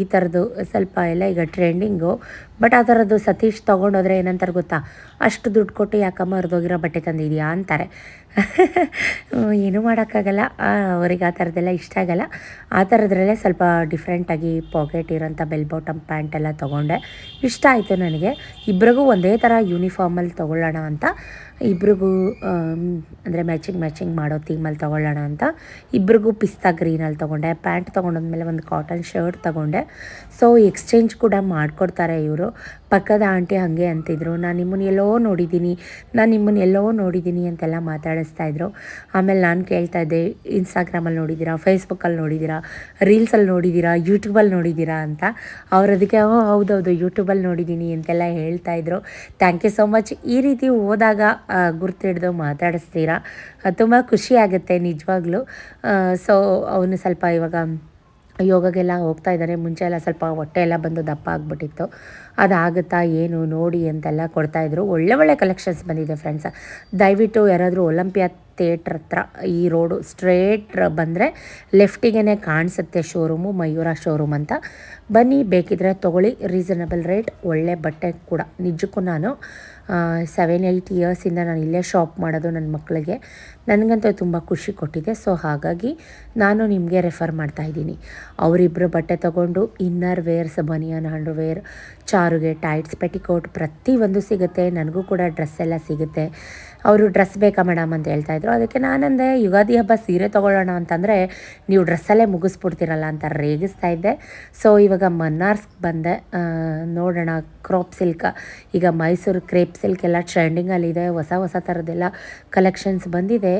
ಈ ಥರದ್ದು ಸ್ವಲ್ಪ ಎಲ್ಲ ಈಗ ಟ್ರೆಂಡಿಂಗು ಬಟ್ ಆ ಥರದ್ದು ಸತೀಶ್ ತೊಗೊಂಡೋದ್ರೆ ಏನಂತಾರೆ ಗೊತ್ತಾ? ಅಷ್ಟು ದುಡ್ಡು ಕೊಟ್ಟು ಯಾಕಮ್ಮ ಹರಿದೋಗಿರೋ ಬಟ್ಟೆ ತಂದಿದೆಯಾ ಅಂತಾರೆ. ಏನೂ ಮಾಡೋಕ್ಕಾಗಲ್ಲ. ಅವ್ರಿಗೆ ಆ ಥರದ್ದೆಲ್ಲ ಇಷ್ಟ ಆಗಲ್ಲ. ಆ ಥರದ್ರಲ್ಲೇ ಸ್ವಲ್ಪ ಡಿಫ್ರೆಂಟಾಗಿ ಪಾಕೆಟ್ ಇರೋಂಥ ಬೆಲ್ ಬಾಟಮ್ ಪ್ಯಾಂಟ್ ಎಲ್ಲ ತೊಗೊಂಡೆ. ಇಷ್ಟ ಆಯಿತು ನನಗೆ. ಇಬ್ಬರಿಗೂ ಒಂದೇ ಥರ ಯೂನಿಫಾರ್ಮಲ್ಲಿ ತೊಗೊಳ್ಳೋಣ ಅಂತ. ಇಬ್ರಿಗೂ ಅಂದರೆ ಮ್ಯಾಚಿಂಗ್ ಮ್ಯಾಚಿಂಗ್ ಮಾಡೋ ಥೀಮಲ್ಲಿ ತೊಗೊಳ್ಳೋಣ ಅಂತ. ಇಬ್ರಿಗೂ ಪಿಸ್ತಾ ಗ್ರೀನಲ್ಲಿ ತೊಗೊಂಡೆ. ಪ್ಯಾಂಟ್ ತೊಗೊಂಡಾದ್ಮೇಲೆ ಒಂದು ಕಾಟನ್ ಶರ್ಟ್ ತೊಗೊಂಡೆ. ಸೊ ಎಕ್ಸ್ಚೇಂಜ್ ಕೂಡ ಮಾಡಿಕೊಡ್ತಾರೆ ಇವರು. ಪಕ್ಕದ ಆಂಟಿ ಹಾಗೆ ಅಂತಿದ್ರು ನಾನು ನಿಮ್ಮನ್ನು ಎಲ್ಲೋ ನೋಡಿದ್ದೀನಿ ನಾನು ನಿಮ್ಮನ್ನು ಎಲ್ಲೋ ನೋಡಿದ್ದೀನಿ ಅಂತೆಲ್ಲ ಮಾತಾಡಿಸ್ತಾ ಇದ್ರು. ಆಮೇಲೆ ನಾನು ಕೇಳ್ತಾ ಇದ್ದೆ ಇನ್ಸ್ಟಾಗ್ರಾಮಲ್ಲಿ ನೋಡಿದ್ದೀರಾ ಫೇಸ್ಬುಕ್ಕಲ್ಲಿ ನೋಡಿದ್ದೀರಾ ರೀಲ್ಸಲ್ಲಿ ನೋಡಿದ್ದೀರಾ ಯೂಟ್ಯೂಬಲ್ಲಿ ನೋಡಿದ್ದೀರಾ ಅಂತ. ಅವ್ರು ಅದಕ್ಕೆ "ಓ, ಹೌದೌದು ಯೂಟ್ಯೂಬಲ್ಲಿ ನೋಡಿದ್ದೀನಿ ಅಂತೆಲ್ಲ ಹೇಳ್ತಾ ಇದ್ರು. ಥ್ಯಾಂಕ್ ಯು ಸೋ ಮಚ್ ಈ ರೀತಿ ಹೋದಾಗ ಗುರ್ತಿಡ್ದು ಮಾತಾಡಿಸ್ತೀರಾ. ತುಂಬ ಖುಷಿ ಆಗುತ್ತೆ ನಿಜವಾಗ್ಲೂ. ಸೊ ಅವನು ಸ್ವಲ್ಪ ಇವಾಗ ಯೋಗಗೆಲ್ಲ ಹೋಗ್ತಾ ಇದ್ದಾರೆ. ಮುಂಚೆ ಎಲ್ಲ ಸ್ವಲ್ಪ ಹೊಟ್ಟೆ ಎಲ್ಲ ಬಂದು ದಪ್ಪ ಆಗಿಬಿಟ್ಟಿತ್ತು. ಅದಾಗುತ್ತಾ ಏನು ನೋಡಿ ಅಂತೆಲ್ಲ ಕೊಡ್ತಾಯಿದ್ರು ಒಳ್ಳೆ ಒಳ್ಳೆ ಕಲೆಕ್ಷನ್ಸ್ ಬಂದಿದೆ ಫ್ರೆಂಡ್ಸ್ ದಯವಿಟ್ಟು ಯಾರಾದರೂ ಒಲಂಪಿಯಾ ಥಿಯೇಟ್ರ್ ಹತ್ರ ಈ ರೋಡು ಸ್ಟ್ರೇಟ್ ಬಂದರೆ ಲೆಫ್ಟಿಗೆ ಕಾಣಿಸುತ್ತೆ ಶೋರೂಮು ಮಯೂರ ಶೋರೂಮ್ ಅಂತ. ಬನ್ನಿ, ಬೇಕಿದ್ರೆ ತೊಗೊಳ್ಳಿ. ರೀಸನಬಲ್ ರೇಟ್ ಒಳ್ಳೆ ಬಟ್ಟೆ ಕೂಡ. ನಿಜಕ್ಕೂ ನಾನು ಸೆವೆನ್ ಏಯ್ಟ್ ಇಯರ್ಸಿಂದ ನಾನು ಇಲ್ಲೇ ಶಾಪ್ ಮಾಡೋದು ನನ್ನ ಮಕ್ಕಳಿಗೆ ನನಗಂತೂ ತುಂಬ ಖುಷಿ ಕೊಟ್ಟಿದೆ. ಸೊ ಹಾಗಾಗಿ ನಾನು ನಿಮಗೆ ರೆಫರ್ ಮಾಡ್ತಾ ಇದ್ದೀನಿ. ಅವರಿಬ್ಬರು ಬಟ್ಟೆ ತೊಗೊಂಡು ಇನ್ನರ್ ವೇರ್ಸ್ ಬನಿಯನ್ ಅಂಡರ್ವೇರ್ ಚಾರುಗೆ ಟೈಟ್ಸ್ ಪೆಟಿಕೋಟ್ ಪ್ರತಿಯೊಂದು ಸಿಗುತ್ತೆ. ನನಗೂ ಕೂಡ ಡ್ರೆಸ್ ಎಲ್ಲ ಸಿಗುತ್ತೆ. ಅವರು ಡ್ರೆಸ್ ಬೇಕಾ ಮೇಡಮ್ ಅಂತ ಹೇಳ್ತಾ ಹೇಳ್ತಾಯಿದ್ರು ಅದಕ್ಕೆ ನಾನಂದೆ, ಯುಗಾದಿ ಹಬ್ಬ ಸೀರೆ ತೊಗೊಳ್ಳೋಣ ಅಂತಂದರೆ ನೀವು ಡ್ರೆಸ್ಸಲ್ಲೇ ಮುಗಿಸ್ಬಿಡ್ತೀರಲ್ಲ ಅಂತ ರೇಗಿಸ್ತಾ ಇದ್ದೆ. ಸೊ ಇವಾಗ ಮನ್ನಾರ್ಸ್ಗೆ ಬಂದೆ. ನೋಡೋಣ ಕ್ರಾಪ್ ಸಿಲ್ಕ್ ಈಗ ಮೈಸೂರು ಕ್ರೇಪ್ ಸಿಲ್ಕ್ ಎಲ್ಲ ಟ್ರೆಂಡಿಂಗಲ್ಲಿದೆ ಹೊಸ ಹೊಸ ಥರದ್ದೆಲ್ಲ ಕಲೆಕ್ಷನ್ಸ್ ಬಂದಿದೆ.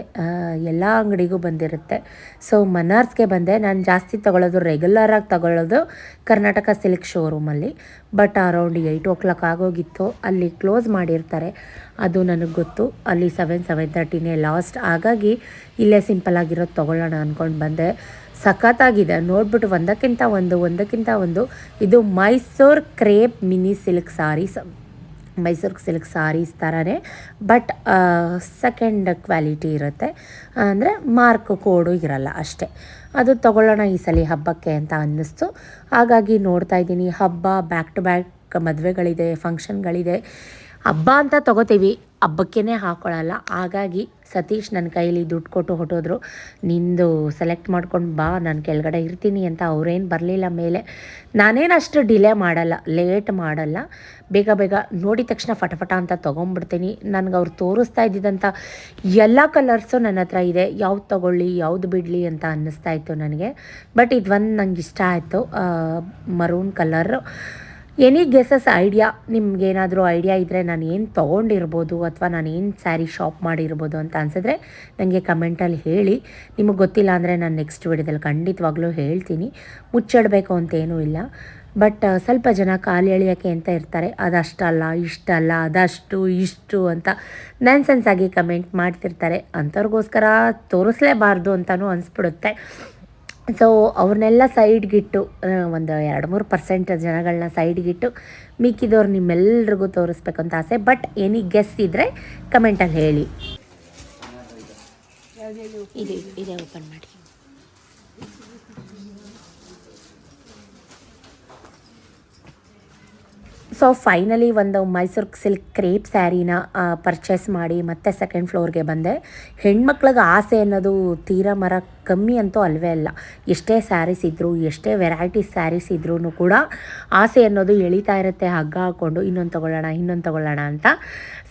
ಎಲ್ಲ ಅಂಗಡಿಗೂ ಬಂದಿರುತ್ತೆ. ಸೊ ಮನಾರ್ಸ್ಗೆ ಬಂದೆ. ನಾನು ಜಾಸ್ತಿ ತಗೊಳ್ಳೋದು ರೆಗ್ಯುಲರಾಗಿ ತಗೊಳ್ಳೋದು ಕರ್ನಾಟಕ ಸಿಲ್ಕ್ ಶೋರೂಮಲ್ಲಿ but around eight o'clock ಆಗೋಗಿತ್ತು. ಅಲ್ಲಿ ಕ್ಲೋಸ್ ಮಾಡಿರ್ತಾರೆ. ಅದು ನನಗೆ ಗೊತ್ತು. ಅಲ್ಲಿ ಸೆವೆನ್ ಸೆವೆನ್ ತರ್ಟಿನೇ ಲಾಸ್ಟ್ ಹಾಗಾಗಿ ಇಲ್ಲೇ ಸಿಂಪಲ್ ಆಗಿರೋದು ತೊಗೊಳ್ಳೋಣ ಅಂದ್ಕೊಂಡು ಬಂದೆ. ಸಖತ್ತಾಗಿದೆ ನೋಡ್ಬಿಟ್ಟು ಒಂದಕ್ಕಿಂತ ಒಂದು ಒಂದಕ್ಕಿಂತ ಒಂದು. ಇದು Mysuru crepe mini silk saris. Mysuru silk saris ಥರನೇ ಬಟ್ ಸೆಕೆಂಡ್ ಕ್ವಾಲಿಟಿ ಇರುತ್ತೆ. ಅಂದರೆ ಮಾರ್ಕ್ ಕೋಡು ಇರಲ್ಲ ಅಷ್ಟೇ. ಅದು ತೊಗೊಳ್ಳೋಣ ಈ ಸಲ ಹಬ್ಬಕ್ಕೆ ಅಂತ ಅನ್ನಿಸ್ತು. ಹಾಗಾಗಿ ನೋಡ್ತಾ ಇದ್ದೀನಿ, ಹಬ್ಬ ಬ್ಯಾಕ್ ಟು ಬ್ಯಾಕ್ ಮದುವೆಗಳಿದೆ ಫಂಕ್ಷನ್ಗಳಿದೆ ಹಬ್ಬ ಅಂತ ತಗೋತೀವಿ. ಹಬ್ಬಕ್ಕೇ ಹಾಕೊಳ್ಳಲ್ಲ ಹಾಗಾಗಿ ಸತೀಶ್ ನನ್ನ ಕೈಲಿ ದುಡ್ಡು ಕೊಟ್ಟು ಹೊಟ್ಟೋದ್ರು ನಿಂದು ಸೆಲೆಕ್ಟ್ ಮಾಡ್ಕೊಂಡು ಬಾ, ನಾನು ಕೆಳಗಡೆ ಇರ್ತೀನಿ ಅಂತ ಅವ್ರೇನು ಬರಲಿಲ್ಲ ಮೇಲೆ. ನಾನೇನು ಅಷ್ಟು ಡಿಲೇ ಮಾಡಲ್ಲ ಲೇಟ್ ಮಾಡಲ್ಲ. ಬೇಗ ಬೇಗ ನೋಡಿದ ತಕ್ಷಣ ಫಟಫಟ ಅಂತ ತೊಗೊಂಬಿಡ್ತೀನಿ ನನಗೆ ಅವ್ರು ತೋರಿಸ್ತಾ ಇದ್ದಿದ್ದಂಥ ಎಲ್ಲ ಕಲರ್ಸು ನನ್ನ ಹತ್ರ ಇದೆ. ಯಾವ್ದು ತೊಗೊಳ್ಳಿ, ಯಾವ್ದು ಬಿಡಲಿ ಅಂತ ಅನ್ನಿಸ್ತಾ ಇತ್ತು ನನಗೆ. ಬಟ್ ಇದು ಒಂದು ನಂಗೆ ಇಷ್ಟ ಆಯಿತು. Maroon colour any guesses idea ನಿಮ್ಗೇನಾದರೂ ಐಡಿಯಾ ಇದ್ದರೆ ನಾನು ಏನು ತೊಗೊಂಡಿರ್ಬೋದು ಅಥವಾ ನಾನು ಏನು ಸ್ಯಾರಿ ಶಾಪ್ ಮಾಡಿರ್ಬೋದು ಅಂತ ಅನಿಸಿದ್ರೆ ನನಗೆ ಕಮೆಂಟಲ್ಲಿ ಹೇಳಿ. ನಿಮಗೆ ಗೊತ್ತಿಲ್ಲ ಅಂದರೆ ನಾನು ನೆಕ್ಸ್ಟ್ ವಿಡಿಯೋದಲ್ಲಿ ಖಂಡಿತವಾಗ್ಲೂ ಹೇಳ್ತೀನಿ. ಮುಚ್ಚಿಡಬೇಕು ಅಂತೇನೂ ಇಲ್ಲ. ಬಟ್ ಸ್ವಲ್ಪ ಜನ ಕಾಲು ಎಳೆಯೋಕ್ಕೆ ಅಂತ ಇರ್ತಾರೆ. ಅದಷ್ಟಲ್ಲ, ಇಷ್ಟಲ್ಲ, ಅದಷ್ಟು, ಇಷ್ಟು ಅಂತ ನ್ಯಾನ್ಸೆನ್ಸ್ ಆಗಿ ಕಮೆಂಟ್ ಮಾಡ್ತಿರ್ತಾರೆ. ಅಂಥವ್ರಿಗೋಸ್ಕರ ತೋರಿಸ್ಲೇಬಾರ್ದು ಅಂತಲೂ ಅನಿಸ್ಬಿಡುತ್ತೆ. ಸೊ ಅವ್ರನ್ನೆಲ್ಲ ಸೈಡ್ಗಿಟ್ಟು ಒಂದು ಎರಡು ಮೂರು ಪರ್ಸೆಂಟ್ ಜನಗಳನ್ನ ಸೈಡ್ಗಿಟ್ಟು ಮಿಕ್ಕಿದವ್ರು ನಿಮ್ಮೆಲ್ರಿಗೂ ತೋರಿಸ್ಬೇಕು ಅಂತ ಆಸೆ. ಬಟ್ ಎನಿ ಗೆಸ್ ಇದ್ದರೆ ಕಮೆಂಟಲ್ಲಿ ಹೇಳಿ. ಇದೆ ಇದೆ ಓಪನ್ ಮಾಡಿ ಸೊ ಫೈನಲಿ ಒಂದು ಮೈಸೂರು ಸಿಲ್ಕ್ ಕ್ರೇಪ್ ಸ್ಯಾರಿನ ಪರ್ಚೇಸ್ ಮಾಡಿ ಮತ್ತೆ ಸೆಕೆಂಡ್ ಫ್ಲೋರ್ಗೆ ಬಂದೆ. ಹೆಣ್ಮಕ್ಳಿಗೆ ಆಸೆ ಅನ್ನೋದು ತೀರಾ ಮರ ಕಮ್ಮಿ ಅಂತೂ ಅಲ್ವೇ ಅಲ್ಲ. ಎಷ್ಟೇ ಸ್ಯಾರೀಸ್ ಇದ್ದರೂ ಎಷ್ಟೇ ವೆರೈಟೀಸ್ ಸ್ಯಾರೀಸ್ ಇದ್ರೂ ಕೂಡ ಆಸೆ ಅನ್ನೋದು ಎಳಿತಾ ಇರುತ್ತೆ. ಹಗ್ಗ ಹಾಕ್ಕೊಂಡು ಇನ್ನೊಂದು ತೊಗೊಳ್ಳೋಣ ಇನ್ನೊಂದು ತೊಗೊಳ್ಳೋಣ ಅಂತ.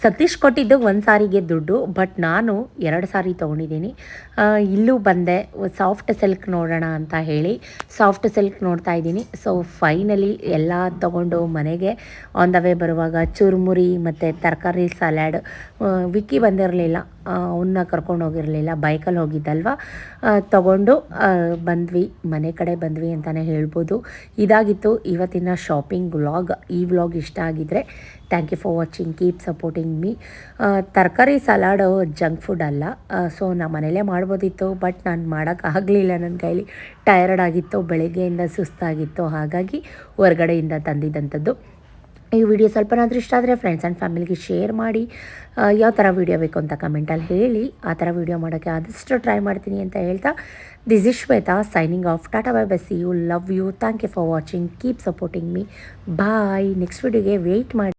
ಸತೀಶ್ ಕೊಟ್ಟಿದ್ದು ಒಂದು ಸಾರಿಗೆ ದುಡ್ಡು, ಬಟ್ ನಾನು ಎರಡು ಸಾರಿ ತೊಗೊಂಡಿದ್ದೀನಿ. ಇಲ್ಲೂ ಬಂದೆ. ಸಾಫ್ಟ್ ಸಿಲ್ಕ್ ನೋಡೋಣ ಅಂತ ಹೇಳಿ ಸಾಫ್ಟ್ ಸಿಲ್ಕ್ ನೋಡ್ತಾ ಇದ್ದೀನಿ. ಸೊ ಫೈನಲಿ ಎಲ್ಲ ತೊಗೊಂಡು ಮನೆಗೆ. ಆನ್ ದ ವೇ ಬರುವಾಗ ಚುರುಮುರಿ ಮತ್ತು ತರಕಾರಿ ಸಲಾಡ್ ವಿಕ್ಕಿ ಬಂದಿರಲಿಲ್ಲ. ಅವನ್ನ ಕರ್ಕೊಂಡು ಹೋಗಿರಲಿಲ್ಲ. ಬೈಕಲ್ಲಿ ಹೋಗಿದ್ದಲ್ವ? ತಗೊಂಡು ಬಂದ್ವಿ. ಮನೆ ಕಡೆ ಬಂದ್ವಿ ಅಂತಲೇ ಹೇಳ್ಬೋದು. ಇದಾಗಿತ್ತು ಇವತ್ತಿನ ಶಾಪಿಂಗ್ ವ್ಲಾಗ್ ಈ ವ್ಲಾಗ್ ಇಷ್ಟ ಆಗಿದ್ರೆ thank you for watching keep supporting me ತರಕಾರಿ ಸಲಾಡು ಜಂಕ್ ಫುಡ್ ಅಲ್ಲ. ಸೊ ನಮ್ಮ ಮನೇಲೇ ಮಾಡ್ಬೋದಿತ್ತು ಬಟ್ ನಾನು ಮಾಡೋಕ್ಕಾಗಲಿಲ್ಲ ನನ್ನ ಕೈಲಿ. ಟಯರ್ಡ್ ಆಗಿತ್ತು, ಬೆಳಗ್ಗೆಯಿಂದ ಸುಸ್ತಾಗಿತ್ತು. ಹಾಗಾಗಿ ಹೊರಗಡೆಯಿಂದ ತಂದಿದ್ದಂಥದ್ದು. ಈ ವಿಡಿಯೋ ಸ್ವಲ್ಪನಾದರೂ ಇಷ್ಟ ಆದರೆ ಫ್ರೆಂಡ್ಸ್ ಆ್ಯಂಡ್ ಫ್ಯಾಮಿಲಿಗೆ ಶೇರ್ ಮಾಡಿ ಯಾವ ಥರ ವಿಡಿಯೋ ಬೇಕು ಅಂತ ಕಮೆಂಟಲ್ಲಿ ಹೇಳಿ, ಆ ಥರ ವಿಡಿಯೋ ಮಾಡೋಕ್ಕೆ ಆದಷ್ಟು ಟ್ರೈ ಮಾಡ್ತೀನಿ ಅಂತ ಹೇಳ್ತಾ this is Shweta signing off tata bye bus you love you thank you for watching keep supporting me bye next ವಿಡಿಯೋಗೆ ವೆಯ್ಟ್ ಮಾಡಿ.